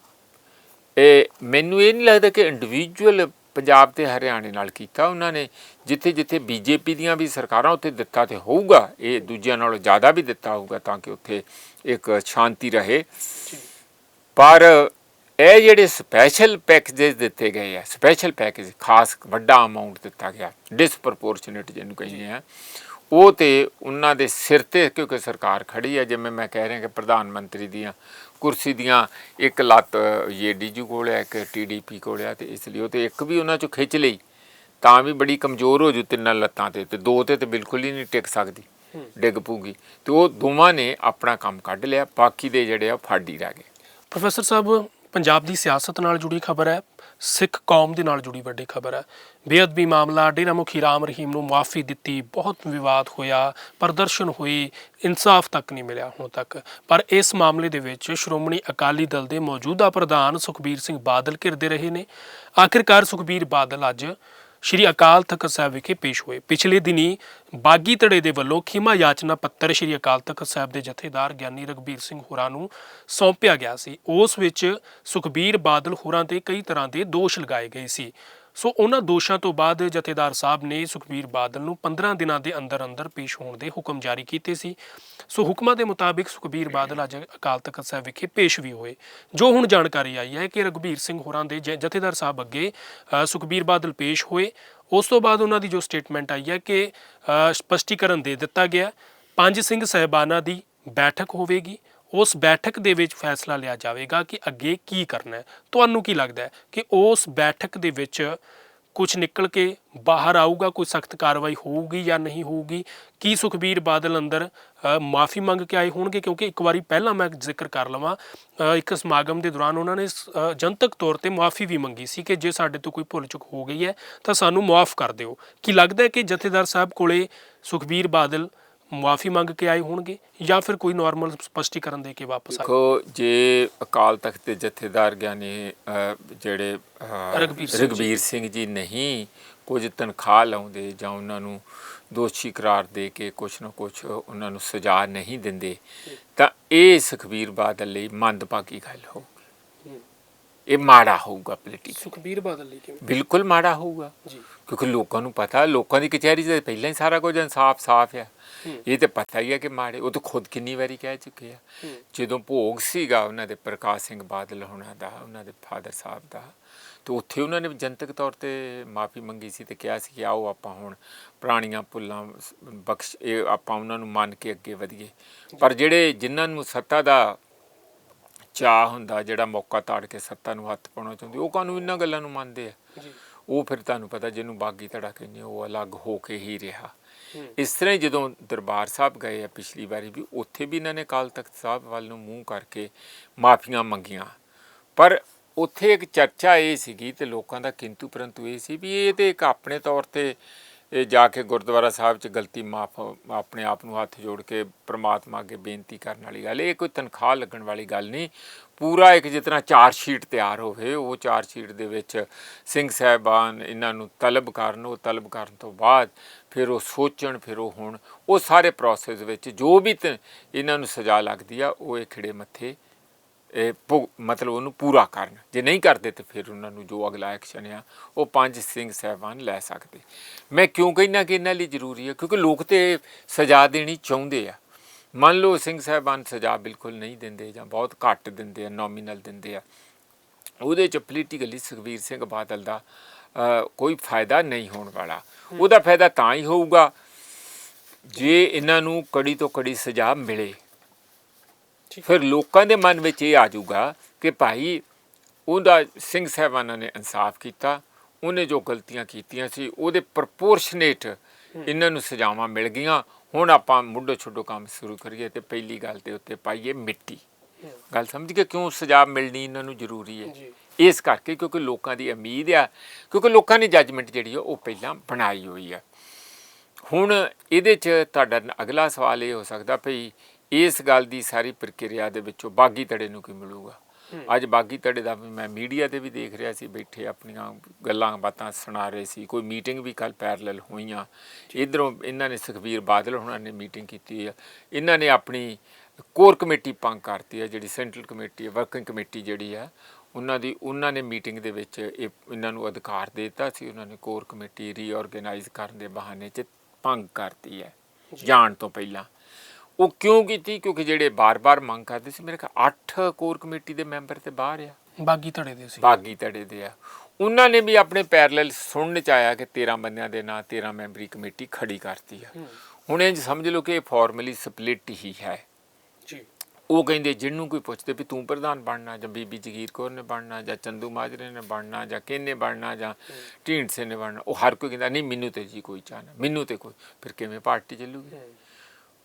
ਇਹ ਮੈਨੂੰ ਇਹ ਨਹੀਂ ਲੱਗਦਾ ਕਿ ਇੰਡੀਵਿਜੂਅਲ ਪੰਜਾਬ ਤੇ ਹਰਿਆਣੇ ਨਾਲ ਕੀਤਾ ਉਹਨਾਂ ਨੇ। ਜਿੱਥੇ ਜਿੱਥੇ ਬੀਜੇਪੀ ਦੀਆਂ ਵੀ ਸਰਕਾਰਾਂ ਉੱਥੇ ਦਿੱਤਾ ਤੇ ਹੋਊਗਾ, ਇਹ ਦੂਜਿਆਂ ਨਾਲੋਂ ਜ਼ਿਆਦਾ ਵੀ ਦਿੱਤਾ ਹੋਊਗਾ ਤਾਂ ਕਿ ਉੱਥੇ ਇੱਕ ਸ਼ਾਂਤੀ ਰਹੇ। ਪਰ ਇਹ ਜਿਹੜੇ ਸਪੈਸ਼ਲ ਪੈਕੇजेस ਦਿੱਤੇ ਗਏ ਆ ਸਪੈਸ਼ਲ ਪੈਕੇਜ ਖਾਸ ਵੱਡਾ ਅਮਾਉਂਟ ਦਿੱਤਾ ਗਿਆ ਡਿਸਪ੍ਰੋਪੋਰਸ਼ਨੇਟ ਜਿਹਨੂੰ ਕਹਿੰਦੇ ਆ, ਉਹ ਤੇ ਉਹਨਾਂ ਦੇ ਸਿਰ ਤੇ ਕਿਉਂਕਿ ਸਰਕਾਰ ਖੜੀ ਹੈ ਜਿਵੇਂ ਮੈਂ ਕਹਿ ਰਿਹਾ ਕਿ ਪ੍ਰਧਾਨ ਮੰਤਰੀ ਦੀਆਂ ਕੁਰਸੀ ਦੀਆਂ ਇੱਕ ਲੱਤ ਡੀਜੂ ਕੋਲ ਹੈ ਇੱਕ ਟੀਡੀਪੀ ਕੋਲ ਹੈ ਤੇ ਇਸ ਲਈ ਉਹ ਤੇ ਇੱਕ ਵੀ ਉਹਨਾਂ ਚੋਂ ਖਿੱਚ ਲਈ ਤਾਂ ਵੀ ਬੜੀ ਕਮਜ਼ੋਰ ਹੋ ਜੂ ਤਿੰਨਾਂ ਲੱਤਾਂ ਤੇ ਤੇ ਦੋ ਤੇ ਤੇ ਬਿਲਕੁਲ ਹੀ ਨਹੀਂ ਟਿਕ ਸਕਦੀ ਡਿੱਗ ਪੂਗੀ ਤੇ ਉਹ ਦੋਵਾਂ ਨੇ ਆਪਣਾ ਕੰਮ ਕੱਢ ਲਿਆ ਬਾਕੀ ਦੇ ਜਿਹੜੇ ਆ ਫਾਡੀ ਰਹਿ ਗਏ। ਪ੍ਰੋਫੈਸਰ ਸਾਹਿਬ ਪੰਜਾਬ ਦੀ ਸਿਆਸਤ ਨਾਲ ਜੁੜੀ ਖਬਰ ਹੈ, ਸਿੱਖ ਕੌਮ ਦੇ ਨਾਲ ਜੁੜੀ ਵੱਡੀ ਖਬਰ ਹੈ। ਬੇਅਦਬੀ ਮਾਮਲਾ, ਡੇਰਾ ਮੁਖੀ ਰਾਮ ਰਹੀਮ ਨੂੰ ਮਾਫੀ ਦਿੱਤੀ, ਬਹੁਤ ਵਿਵਾਦ ਹੋਇਆ, ਪ੍ਰਦਰਸ਼ਨ ਹੋਈ, ਇਨਸਾਫ ਤੱਕ ਨਹੀਂ ਮਿਲਿਆ ਹੁਣ ਤੱਕ। ਪਰ ਇਸ ਮਾਮਲੇ ਦੇ ਵਿੱਚ ਸ਼੍ਰੋਮਣੀ ਅਕਾਲੀ ਦਲ ਦੇ ਮੌਜੂਦਾ ਪ੍ਰਧਾਨ ਸੁਖਬੀਰ ਸਿੰਘ ਬਾਦਲ ਘਿਰਦੇ ਰਹੇ ਨੇ। ਆਖਿਰਕਾਰ ਸੁਖਬੀਰ ਬਾਦਲ ਅੱਜ ਸ਼੍ਰੀ ਅਕਾਲ ਤਖਤ ਸਾਹਿਬ ਵਿਖੇ ਪੇਸ਼ ਹੋਏ। ਪਿਛਲੇ ਦਿਨੀ ਬਾਗੀ ਧੜੇ ਦੇ ਵੱਲੋਂ ਖਿਮਾ ਯਾਚਨਾ ਪੱਤਰ ਸ਼੍ਰੀ ਅਕਾਲ ਤਖਤ ਸਾਹਿਬ ਦੇ ਜਥੇਦਾਰ ਗਿਆਨੀ ਰਗਬੀਰ ਸਿੰਘ ਹੋਰਾਂ ਨੂੰ ਸੌਂਪਿਆ ਗਿਆ ਸੀ। ਉਸ ਵਿੱਚ ਸੁਖਬੀਰ ਬਾਦਲ ਹੋਰਾਂ ਤੇ ਕਈ ਤਰ੍ਹਾਂ ਦੇ ਦੋਸ਼ ਲਗਾਏ ਗਏ ਸੀ। ਸੋ ਉਹਨਾਂ ਦੋਸ਼ਾਂ ਤੋਂ ਬਾਅਦ ਜਥੇਦਾਰ ਸਾਹਿਬ ਨੇ ਸੁਖਬੀਰ ਬਾਦਲ ਨੂੰ 15 ਦਿਨਾਂ ਦੇ ਅੰਦਰ ਅੰਦਰ ਪੇਸ਼ ਹੋਣ ਦੇ ਹੁਕਮ ਜਾਰੀ ਕੀਤੇ ਸੀ। ਸੋ ਹੁਕਮਾਂ ਦੇ ਮੁਤਾਬਿਕ ਸੁਖਬੀਰ ਬਾਦਲ ਅੱਜ ਅਕਾਲ ਤਖਤ ਸਾਹਿਬ ਵਿਖੇ ਪੇਸ਼ ਵੀ ਹੋਏ। ਜੋ ਹੁਣ ਜਾਣਕਾਰੀ ਆਈ ਹੈ ਕਿ ਰਘਬੀਰ ਸਿੰਘ ਹੋਰਾਂ ਦੇ ਜਥੇਦਾਰ ਸਾਹਿਬ ਅੱਗੇ ਸੁਖਬੀਰ ਬਾਦਲ ਪੇਸ਼ ਹੋਏ। ਉਸ ਤੋਂ ਬਾਅਦ ਉਹਨਾਂ ਦੀ ਜੋ ਸਟੇਟਮੈਂਟ ਆਈ ਹੈ ਕਿ ਅ, ਸਪਸ਼ਟੀਕਰਨ ਦੇ ਦਿੱਤਾ ਗਿਆ। ਪੰਜ ਸਿੰਘ ਸਹਿਬਾਨਾਂ ਦੀ ਬੈਠਕ ਹੋਵੇਗੀ। ਉਸ ਬੈਠਕ ਦੇ ਵਿੱਚ ਫੈਸਲਾ ਲਿਆ ਜਾਵੇਗਾ ਕਿ ਅੱਗੇ ਕੀ ਕਰਨਾ ਹੈ। ਤੁਹਾਨੂੰ ਕੀ ਲੱਗਦਾ ਹੈ ਕਿ ਉਸ ਬੈਠਕ ਦੇ ਵਿੱਚ ਕੁਝ ਨਿਕਲ ਕੇ ਬਾਹਰ ਆਊਗਾ, ਕੋਈ ਸਖਤ ਕਾਰਵਾਈ ਹੋਊਗੀ ਜਾਂ ਨਹੀਂ ਹੋਊਗੀ? ਕੀ ਸੁਖਬੀਰ ਬਾਦਲ ਅੰਦਰ ਮਾਫੀ ਮੰਗ ਕੇ ਆਏ ਹੋਣਗੇ? ਕਿਉਂਕਿ ਇੱਕ ਵਾਰੀ ਪਹਿਲਾਂ ਮੈਂ ਜ਼ਿਕਰ ਕਰ ਲਵਾਂ ਇੱਕ ਸਮਾਗਮ ਦੇ ਦੌਰਾਨ ਉਹਨਾਂ ਨੇ ਸ- ਜਨਤਕ ਤੌਰ ਤੇ ਮਾਫੀ ਵੀ ਮੰਗੀ ਸੀ ਕਿ ਜੇ ਸਾਡੇ ਤੋਂ ਕੋਈ ਭੁੱਲ ਚੁੱਕ ਹੋ ਗਈ ਹੈ ਤਾਂ ਸਾਨੂੰ ਮਾਫ ਕਰ ਦਿਓ। ਕੀ ਲੱਗਦਾ ਹੈ ਕਿ ਜਥੇਦਾਰ ਸਾਹਿਬ ਕੋਲੇ ਸੁਖਬੀਰ ਬਾਦਲ ਮਾਫੀ ਮੰਗ ਕੇ ਆਏ ਹੋਣਗੇ ਜਾਂ ਫਿਰ ਕੋਈ ਨਾਰਮਲ ਸਪਸ਼ਟੀਕਰਨ ਦੇ ਕੇ ਵਾਪਸ ਆਏ? ਦੇਖੋ ਜੇ ਅਕਾਲ ਤਖਤ ਦੇ ਜਥੇਦਾਰ ਗਿਆਨੀ ਜਿਹੜੇ ਰਘਬੀਰ ਸਿੰਘ ਜੀ। ਨਹੀਂ ਕੁਝ ਤਨਖਾਹ ਲਾਉਂਦੇ ਜਾਂ ਉਹਨਾਂ ਨੂੰ ਦੋਸ਼ੀ ਕਰਾਰ ਦੇ ਕੇ ਕੁਛ ਨਾ ਕੁਛ ਉਹਨਾਂ ਨੂੰ ਸਜ਼ਾ ਨਹੀਂ ਦਿੰਦੇ ਤਾਂ ਇਹ ਸੁਖਬੀਰ ਬਾਦਲ ਲਈ ਮੰਦਭਾਗੀ ਗੱਲ ਹੋਊਗੀ। ਇਹ ਮਾੜਾ ਹੋਊਗਾ ਪੋਲੀਟਿਕਲ ਸੁਖਬੀਰ ਬਾਦਲ ਲਈ ਕਿਵੇਂ? ਬਿਲਕੁਲ ਮਾੜਾ ਹੋਊਗਾ। ਜੀ। ਕਿਉਂਕਿ ਲੋਕਾਂ ਨੂੰ ਪਤਾ ਲੋਕਾਂ ਦੀ ਕਚਹਿਰੀ 'ਚ ਤਾਂ ਪਹਿਲਾਂ ਹੀ ਸਾਰਾ ਕੁਝ ਇਨਸਾਫ ਸਾਫ਼ ਆ। ਇਹ ਤੇ ਪਤਾ ਹੀ ਆ ਕਿ ਮਾੜੇ ਉਹ ਤਾਂ ਖੁਦ ਕਿੰਨੀ ਵਾਰੀ ਕਹਿ ਚੁੱਕੇ ਆ। ਜਦੋਂ ਭੋਗ ਸੀਗਾ ਉਹਨਾਂ ਦੇ ਪ੍ਰਕਾਸ਼ ਸਿੰਘ ਬਾਦਲ ਹੋਣਾ ਦਾ ਉਹਨਾਂ ਦੇ ਫਾਦਰ ਸਾਹਿਬ ਦਾ ਤੇ ਉੱਥੇ ਉਹਨਾਂ ਨੇ ਜਨਤਕ ਤੌਰ ਤੇ ਮਾਫੀ ਮੰਗੀ ਸੀ ਤੇ ਕਿਹਾ ਸੀ ਕਿ ਆਓ ਆਪਾਂ ਹੁਣ ਪੁਰਾਣੀਆਂ ਭੁੱਲਾਂ ਬਖਸ਼ ਇਹ ਆਪਾਂ ਉਹਨਾਂ ਨੂੰ ਮੰਨ ਕੇ ਅੱਗੇ ਵਧੀਏ। ਪਰ ਜਿਹੜੇ ਜਿਨ੍ਹਾਂ ਨੂੰ ਸੱਤਾ ਦਾ ਚਾਹ ਹੁੰਦਾ ਜਿਹੜਾ ਮੌਕਾ ਤਾੜ ਕੇ ਸੱਤਾ ਨੂੰ ਹੱਥ ਪਾਉਣਾ ਚਾਹੁੰਦੇ ਉਹ ਕਾਨੂੰ ਇਹਨਾਂ ਗੱਲਾਂ ਨੂੰ ਮੰਨਦੇ ਆ? ਜੀ। ਉਹ ਫਿਰ ਤੁਹਾਨੂੰ ਪਤਾ ਜਿਹਨੂੰ ਬਾਗੀ ਧੜਾ ਕਹਿੰਦੇ ਉਹ ਅਲੱਗ ਹੋ ਕੇ ਹੀ ਰਿਹਾ। ਇਸ ਤਰ੍ਹਾਂ ਜਦੋਂ ਦਰਬਾਰ ਸਾਹਿਬ ਗਏ ਆ ਪਿਛਲੀ ਵਾਰੀ ਵੀ ਉੱਥੇ ਵੀ ਇਹਨਾਂ ਨੇ ਕਾਲ ਤਖਤ ਸਾਹਿਬ ਵੱਲ ਨੂੰ ਮੂੰਹ ਕਰਕੇ ਮਾਫੀਆਂ ਮੰਗੀਆਂ। ਪਰ ਉੱਥੇ ਇੱਕ ਚਰਚਾ ਇਹ ਸੀਗੀ ਤੇ ਲੋਕਾਂ ਦਾ ਕਿੰਤੂ ਪਰੰਤੂ ਇਹ ਸੀ ਵੀ ਇਹ ਤੇ ਇੱਕ ਆਪਣੇ ਤੌਰ ਤੇ ਇਹ ਜਾ ਕੇ ਗੁਰਦੁਆਰਾ ਸਾਹਿਬ 'ਚ ਗਲਤੀ ਮਾਫ ਆਪਣੇ ਆਪ ਨੂੰ ਹੱਥ ਜੋੜ ਕੇ ਪ੍ਰਮਾਤਮਾ ਅੱਗੇ ਬੇਨਤੀ ਕਰਨ ਵਾਲੀ ਗੱਲ ਇਹ ਕੋਈ ਤਨਖਾਹ ਲੱਗਣ ਵਾਲੀ ਗੱਲ ਨਹੀਂ। ਪੂਰਾ ਇੱਕ ਜਿਤਨਾ ਚਾਰ ਸ਼ੀਟ ਤਿਆਰ ਹੋਵੇ, ਉਹ ਚਾਰ ਸ਼ੀਟ ਦੇ ਵਿੱਚ ਸਿੰਘ ਸਾਹਿਬਾਨ ਇਹਨਾਂ ਨੂੰ ਤਲਬ ਕਰਨ, ਉਹ ਤਲਬ ਕਰਨ ਤੋਂ ਬਾਅਦ ਫਿਰ ਉਹ ਸੋਚਣ, ਫਿਰ ਉਹ ਹੁਣ ਉਹ ਸਾਰੇ ਪ੍ਰੋਸੈਸ ਵਿੱਚ ਜੋ ਵੀ ਤ- ਇਹਨਾਂ ਨੂੰ ਸਜ਼ਾ ਲੱਗਦੀ ਆ, ਉਹ ਇਹ ਖਿੜੇ ਮੱਥੇ, ਇਹ ਭੁਗ- ਮਤਲਬ ਉਹਨੂੰ ਪੂਰਾ ਕਰਨ। ਜੇ ਨਹੀਂ ਕਰਦੇ ਤੇ ਫਿਰ ਉਹਨਾਂ ਨੂੰ ਜੋ ਅਗਲਾ ਐਕਸ਼ਨ ਆ, ਉਹ ਪੰਜ ਸਿੰਘ ਸਾਹਿਬਾਨ ਲੈ ਸਕਦੇ। ਮੈਂ ਕਿਉਂ ਕਹਿੰਦਾ ਕਿ ਇਹਨਾਂ ਲਈ ਜ਼ਰੂਰੀ ਹੈ ਕਿਉਂਕਿ ਲੋਕ ਤੇ ਸਜ਼ਾ ਦੇਣੀ ਚਾਹੁੰਦੇ ਆ। ਮੰਨ ਲਓ ਸਿੰਘ ਸਾਹਿਬਾਨ ਸਜ਼ਾ ਬਿਲਕੁਲ ਨਹੀਂ ਦਿੰਦੇ ਜਾਂ ਬਹੁਤ ਘੱਟ ਦਿੰਦੇ ਆ ਨੋਮੀਨਲ ਦਿੰਦੇ ਆ। ਉਹਦੇ ਚ ਪੋਲੀਟੀਕਲੀ ਸੁਖਬੀਰ ਸਿੰਘ ਬਾਦਲ ਦਾ ਕੋਈ ਫਾਇਦਾ ਨਹੀਂ ਹੋਣ ਵਾਲਾ। ਉਹਦਾ ਫਾਇਦਾ ਤਾਂ ਹੀ ਹੋਊਗਾ ਜੇ ਇਹਨਾਂ ਨੂੰ ਕੜੀ ਤੋਂ ਕੜੀ ਸਜ਼ਾ ਮਿਲੇ। ਫਿਰ ਲੋਕਾਂ ਦੇ ਮਨ ਵਿੱਚ ਇਹ ਆ ਜਾਊਗਾ ਕਿ ਭਾਈ ਉਹਦਾ ਸਿੰਘ ਸਾਹਿਬਾਨਾਂ ਨੇ ਇਨਸਾਫ ਕੀਤਾ ਉਹਨੇ ਜੋ ਗਲਤੀਆਂ ਕੀਤੀਆਂ ਸੀ ਉਹਦੇ ਪ੍ਰਪੋਰਸ਼ਨੇਟ ਇਹਨਾਂ ਨੂੰ ਸਜ਼ਾਵਾਂ ਮਿਲ ਗਈਆਂ ਹੁਣ ਆਪਾਂ ਮੁੱਢੋਂ ਛੋਟੋ ਕੰਮ ਸ਼ੁਰੂ ਕਰੀਏ ਤੇ ਪਹਿਲੀ ਗੱਲ ਤੇ ਉੱਤੇ ਪਾਈਏ ਮਿੱਟੀ। ਗੱਲ ਸਮਝ ਕੇ ਕਿਉਂ ਸਜ਼ਾ ਮਿਲਣੀ ਇਹਨਾਂ ਨੂੰ ਜ਼ਰੂਰੀ ਹੈ? ਇਸ ਕਰਕੇ ਕਿਉਂਕਿ ਲੋਕਾਂ ਦੀ ਉਮੀਦ ਆ ਕਿਉਂਕਿ ਲੋਕਾਂ ਨੇ ਜੱਜਮੈਂਟ ਜਿਹੜੀ ਆ ਉਹ ਪਹਿਲਾਂ ਬਣਾਈ ਹੋਈ ਆ। ਹੁਣ ਇਹਦੇ 'ਚ ਤੁਹਾਡਾ ਅਗਲਾ ਸਵਾਲ ਇਹ ਹੋ ਸਕਦਾ ਭਈ ਇਸ ਗੱਲ ਦੀ ਸਾਰੀ ਪ੍ਰਕਿਰਿਆ ਦੇ ਵਿੱਚੋਂ ਬਾਗੀ ਧੜੇ ਨੂੰ ਕੀ ਮਿਲੂਗਾ? ਅੱਜ ਬਾਗੀ ਧੜੇ ਦਾ ਮੈਂ ਮੀਡੀਆ ਤੇ ਵੀ ਦੇਖ ਰਿਹਾ ਸੀ ਬੈਠੇ ਆਪਣੀਆਂ ਗੱਲਾਂ ਬਾਤਾਂ ਸੁਣਾ ਰਹੇ ਸੀ। ਕੋਈ ਮੀਟਿੰਗ ਵੀ ਕੱਲ ਪੈਰਲਲ ਹੋਈਆਂ। ਇਧਰੋਂ ਇਹਨਾਂ ਨੇ ਸੁਖਬੀਰ ਬਾਦਲ ਹੋਣਾ ਨੇ ਮੀਟਿੰਗ ਕੀਤੀ ਹੈ ਇਹਨਾਂ ਨੇ ਆਪਣੀ ਕੋਰ ਕਮੇਟੀ ਪੰਗ ਕਰਤੀ ਹੈ ਜਿਹੜੀ ਸੈਂਟਰਲ ਕਮੇਟੀ ਹੈ ਵਰਕਿੰਗ ਕਮੇਟੀ ਜਿਹੜੀ ਹੈ ਉਹਨਾਂ ਦੀ ਉਹਨਾਂ ਨੇ ਮੀਟਿੰਗ ਦੇ ਵਿੱਚ ਇਹ ਇਹਨਾਂ ਨੂੰ ਅਧਿਕਾਰ ਦੇ ਦਿੱਤਾ ਸੀ। ਉਹਨਾਂ ਨੇ ਕੋਰ ਕਮੇਟੀ ਰੀਆਰਗੇਨਾਈਜ਼ ਕਰਨ ਦੇ ਬਹਾਨੇ 'ਚ ਭੰਗ ਕਰਤੀ ਹੈ ਜਾਣ ਤੋਂ ਪਹਿਲਾਂ। ਉਹ ਕਿਉਂ ਕੀਤੀ? ਕਿਉਂਕਿ ਜਿਹੜੇ ਬਾਰ-ਬਾਰ ਮੰਗ ਕਰਦੇ ਸੀ ਮੇਰੇ ਖਿਆਲ 8 ਕੋਰ ਕਮੇਟੀ ਦੇ ਮੈਂਬਰ ਤੇ ਬਾਹਰ ਆ। ਬਾਗੀ ਧੜੇ ਦੇ ਸੀ। ਬਾਗੀ ਧੜੇ ਦੇ ਆ। ਉਹਨਾਂ ਨੇ ਵੀ ਆਪਣੇ ਪੈਰਲਲ ਸੁਣਨ ਚ ਆਇਆ ਕਿ 13 ਬੰਦਿਆਂ ਦੇ ਨਾਂ 13 ਮੈਂਬਰੀ ਕਮੇਟੀ ਖੜੀ ਕਰਤੀ ਆ। ਹੁਣ ਇੰਜ ਸਮਝ ਲਓ ਕਿ ਇਹ ਫਾਰਮਲੀ ਸਪਲਿਟ ਹੀ ਹੈ। ਜੀ। ਉਹ ਕਹਿੰਦੇ ਜਿਹਨੂੰ ਕੋਈ ਪੁੱਛਦੇ ਵੀ ਤੂੰ ਪ੍ਰਧਾਨ ਬਣਨਾ ਜਾਂ ਬੀਬੀ ਜਗੀਰ ਕੌਰ ਨੇ ਬਣਨਾ ਜਾਂ ਚੰਦੂ ਮਾਜਰੇ ਨੇ ਬਣਨਾ ਜਾਂ ਕਿਹਨੇ ਬਣਨਾ ਜਾਂ ਢੀਂਡਸੇ ਨੇ ਬਣਨਾ ਉਹ ਹਰ ਕੋਈ ਕਹਿੰਦਾ ਨਹੀਂ ਮੈਨੂੰ ਤੇ ਜੀ ਕੋਈ ਚਾਹਨਾ ਮੈਨੂੰ ਤੇ ਕੋਈ ਫਿਰ ਕਿਵੇਂ ਪਾਰਟੀ ਚੱਲੂਗੀ?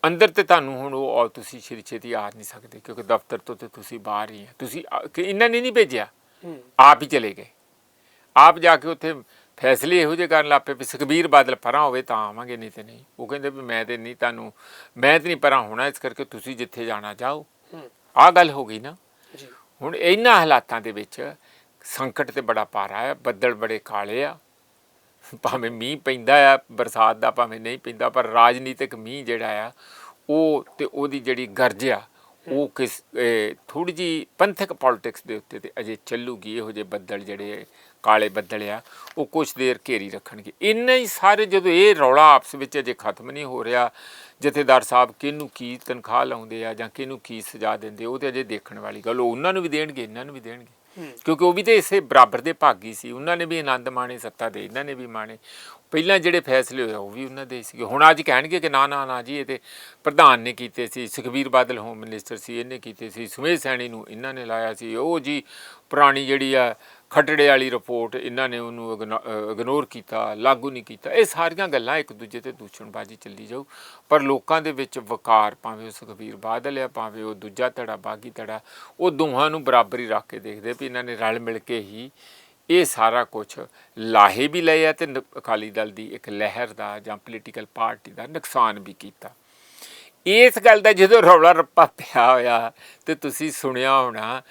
ਅੰਦਰ ਤੇ ਤੁਹਾਨੂੰ ਹੁਣ ਉਹ ਔਰ ਤੁਸੀਂ ਛੇਤੀ ਛੇਤੀ ਆ ਨਹੀਂ ਸਕਦੇ ਕਿਉਂਕਿ ਦਫ਼ਤਰ ਤੋਂ ਤੇ ਤੁਸੀਂ ਬਾਹਰ ਹੀ ਆ। ਤੁਸੀਂ ਆ- ਕਿ ਇਹਨਾਂ ਨੇ ਨਹੀਂ ਭੇਜਿਆ। ਹੂੰ। ਆਪ ਹੀ ਚਲੇ ਗਏ। ਆਪ ਜਾ ਕੇ ਉੱਥੇ ਫੈਸਲੇ ਇਹੋ ਜਿਹੇ ਕਰਨ ਲੱਪੇ ਵੀ ਸੁਖਬੀਰ ਬਾਦਲ ਪਰਾਂ ਹੋਵੇ ਤਾਂ ਆਵਾਂਗੇ ਨਹੀਂ ਤੇ ਨਹੀਂ। ਉਹ ਕਹਿੰਦੇ ਵੀ ਮੈਂ ਤੇ ਨਹੀਂ ਤੁਹਾਨੂੰ ਮੈਂ ਤੇ ਨਹੀਂ ਪਰਾਂ ਹੋਣਾ ਇਸ ਕਰਕੇ ਤੁਸੀਂ ਜਿੱਥੇ ਜਾਣਾ ਜਾਓ ਹੂੰ। ਆਹ ਗੱਲ ਹੋ ਗਈ ਨਾ। ਜੀ। ਹੁਣ ਇਹਨਾਂ ਹਾਲਾਤਾਂ ਦੇ ਵਿੱਚ ਸੰਕਟ ਤੇ ਬੜਾ ਪਾਰਾ ਆ ਬੱਦਲ ਬੜੇ ਕਾਲੇ ਆ। ਭਾਵੇਂ ਮੀਂਹ ਪੈਂਦਾ ਆ, ਬਰਸਾਤ ਦਾ ਭਾਵੇਂ ਨਹੀਂ ਪੈਂਦਾ, ਪਰ ਰਾਜਨੀਤਿਕ ਮੀਂਹ ਜਿਹੜਾ ਆ, ਉਹ ਤੇ ਉਹਦੀ ਜਿਹੜੀ ਗਰਜ ਆ, ਉਹ ਕਿਸ ਥੋੜੀ ਜੀ ਪੰਥਕ ਪੋਲਿਟਿਕਸ ਦੇ ਉੱਤੇ ਤੇ ਅਜੇ ਚੱਲੂਗੀ, ਇਹੋ ਜਿਹੇ ਬੱਦਲ ਜਿਹੜੇ ਕਾਲੇ ਬੱਦਲ ਆ, ਉਹ ਕੁਝ ਦੇਰ ਘੇਰੀ ਰੱਖਣਗੇ। ਇੰਨੇ ਹੀ ਸਾਰੇ ਜਦੋਂ ਇਹ ਰੌਲਾ ਆਪਸ ਵਿੱਚ ਅਜੇ ਖਤਮ ਨਹੀਂ ਹੋ ਰਿਹਾ, ਜਥੇਦਾਰ ਸਾਹਿਬ ਕਿਹਨੂੰ ਕੀ ਤਨਖਾਹ ਲਾਉਂਦੇ ਆ ਜਾਂ ਕਿਹਨੂੰ ਕੀ ਸਜ਼ਾ ਦਿੰਦੇ, ਉਹ ਤੇ ਅਜੇ ਦੇਖਣ ਵਾਲੀ ਗੱਲ, ਉਹ ਉਹਨਾਂ ਨੂੰ ਵੀ ਦੇਣਗੇ, ਇਹਨਾਂ ਨੂੰ ਵੀ ਦੇਣਗੇ। ਕਿਉਂਕਿ ਉਹ ਵੀ ਤੇ ਇਸੇ ਬਰਾਬਰ ਦੇ ਭਾਗੀ ਸੀ। ਉਹਨਾਂ ਨੇ ਵੀ ਆਨੰਦ ਮਾਣੇ, ਸੱਤਾ ਦੇ ਇਹਨਾਂ ਨੇ ਵੀ ਮਾਣੇ। ਪਹਿਲਾਂ ਜਿਹੜੇ ਫੈਸਲੇ ਹੋਏ, ਉਹ ਵੀ ਉਹਨਾਂ ਦੇ ਸੀਗੇ। ਹੁਣ ਅੱਜ ਕਹਿਣਗੇ ਕਿ ਨਾ ਨਾ ਨਾ ਜੀ, ਇਹ ਤੇ ਪ੍ਰਧਾਨ ਨੇ ਕੀਤੇ ਸੀ, ਸੁਖਬੀਰ ਬਾਦਲ ਹੋਮ ਮਿਨਿਸਟਰ ਸੀ, ਇਹਨੇ ਕੀਤੇ ਸੀ, ਸੁਮੇਧ ਸੈਣੀ ਨੂੰ ਇਹਨਾਂ ਨੇ ਲਾਇਆ ਸੀ। ਉਹ ਜੀ ਪੁਰਾਣੀ ਜਿਹੜੀ ਆ ਖਟੜੇ ਵਾਲੀ ਰਿਪੋਰਟ ਇਹਨਾਂ ਨੇ ਉਹਨੂੰ ਇਗਨੋਰ ਕੀਤਾ, ਲਾਗੂ ਨਹੀਂ ਕੀਤਾ। ਇਹ ਸਾਰੀਆਂ ਗੱਲਾਂ ਇੱਕ ਦੂਜੇ ਤੇ ਦੂਸ਼ਣਬਾਜ਼ੀ ਚੱਲੀ ਜਾਊ। ਪਰ ਲੋਕਾਂ ਦੇ ਵਿੱਚ ਵਕਾਰ, ਭਾਵੇਂ ਉਹ ਸੁਖਬੀਰ ਬਾਦਲ ਆ, ਭਾਵੇਂ ਉਹ ਦੂਜਾ ਧੜਾ, ਬਾਗੀ ਧੜਾ, ਉਹ ਦੋਹਾਂ ਨੂੰ ਬਰਾਬਰੀ ਰੱਖ ਕੇ ਦੇਖਦੇ ਵੀ ਇਹਨਾਂ ਨੇ ਰਲ ਮਿਲ ਕੇ ਹੀ ਇਹ ਸਾਰਾ ਕੁਝ ਲਾਹੇ ਵੀ ਲਏ ਆ ਤੇ ਨ- ਅਕਾਲੀ ਦਲ ਦੀ ਇੱਕ ਲਹਿਰ ਦਾ ਜਾਂ ਪੋਲੀਟੀਕਲ ਪਾਰਟੀ ਦਾ ਨੁਕਸਾਨ ਵੀ ਕੀਤਾ। ਇਸ ਗੱਲ ਦਾ ਜਦੋਂ ਰੌਲਾ ਰੱਪਾ ਪਿਆ ਹੋਇਆ ਤੇ ਤੁਸੀਂ ਸੁਣਿਆ ਹੋਣਾ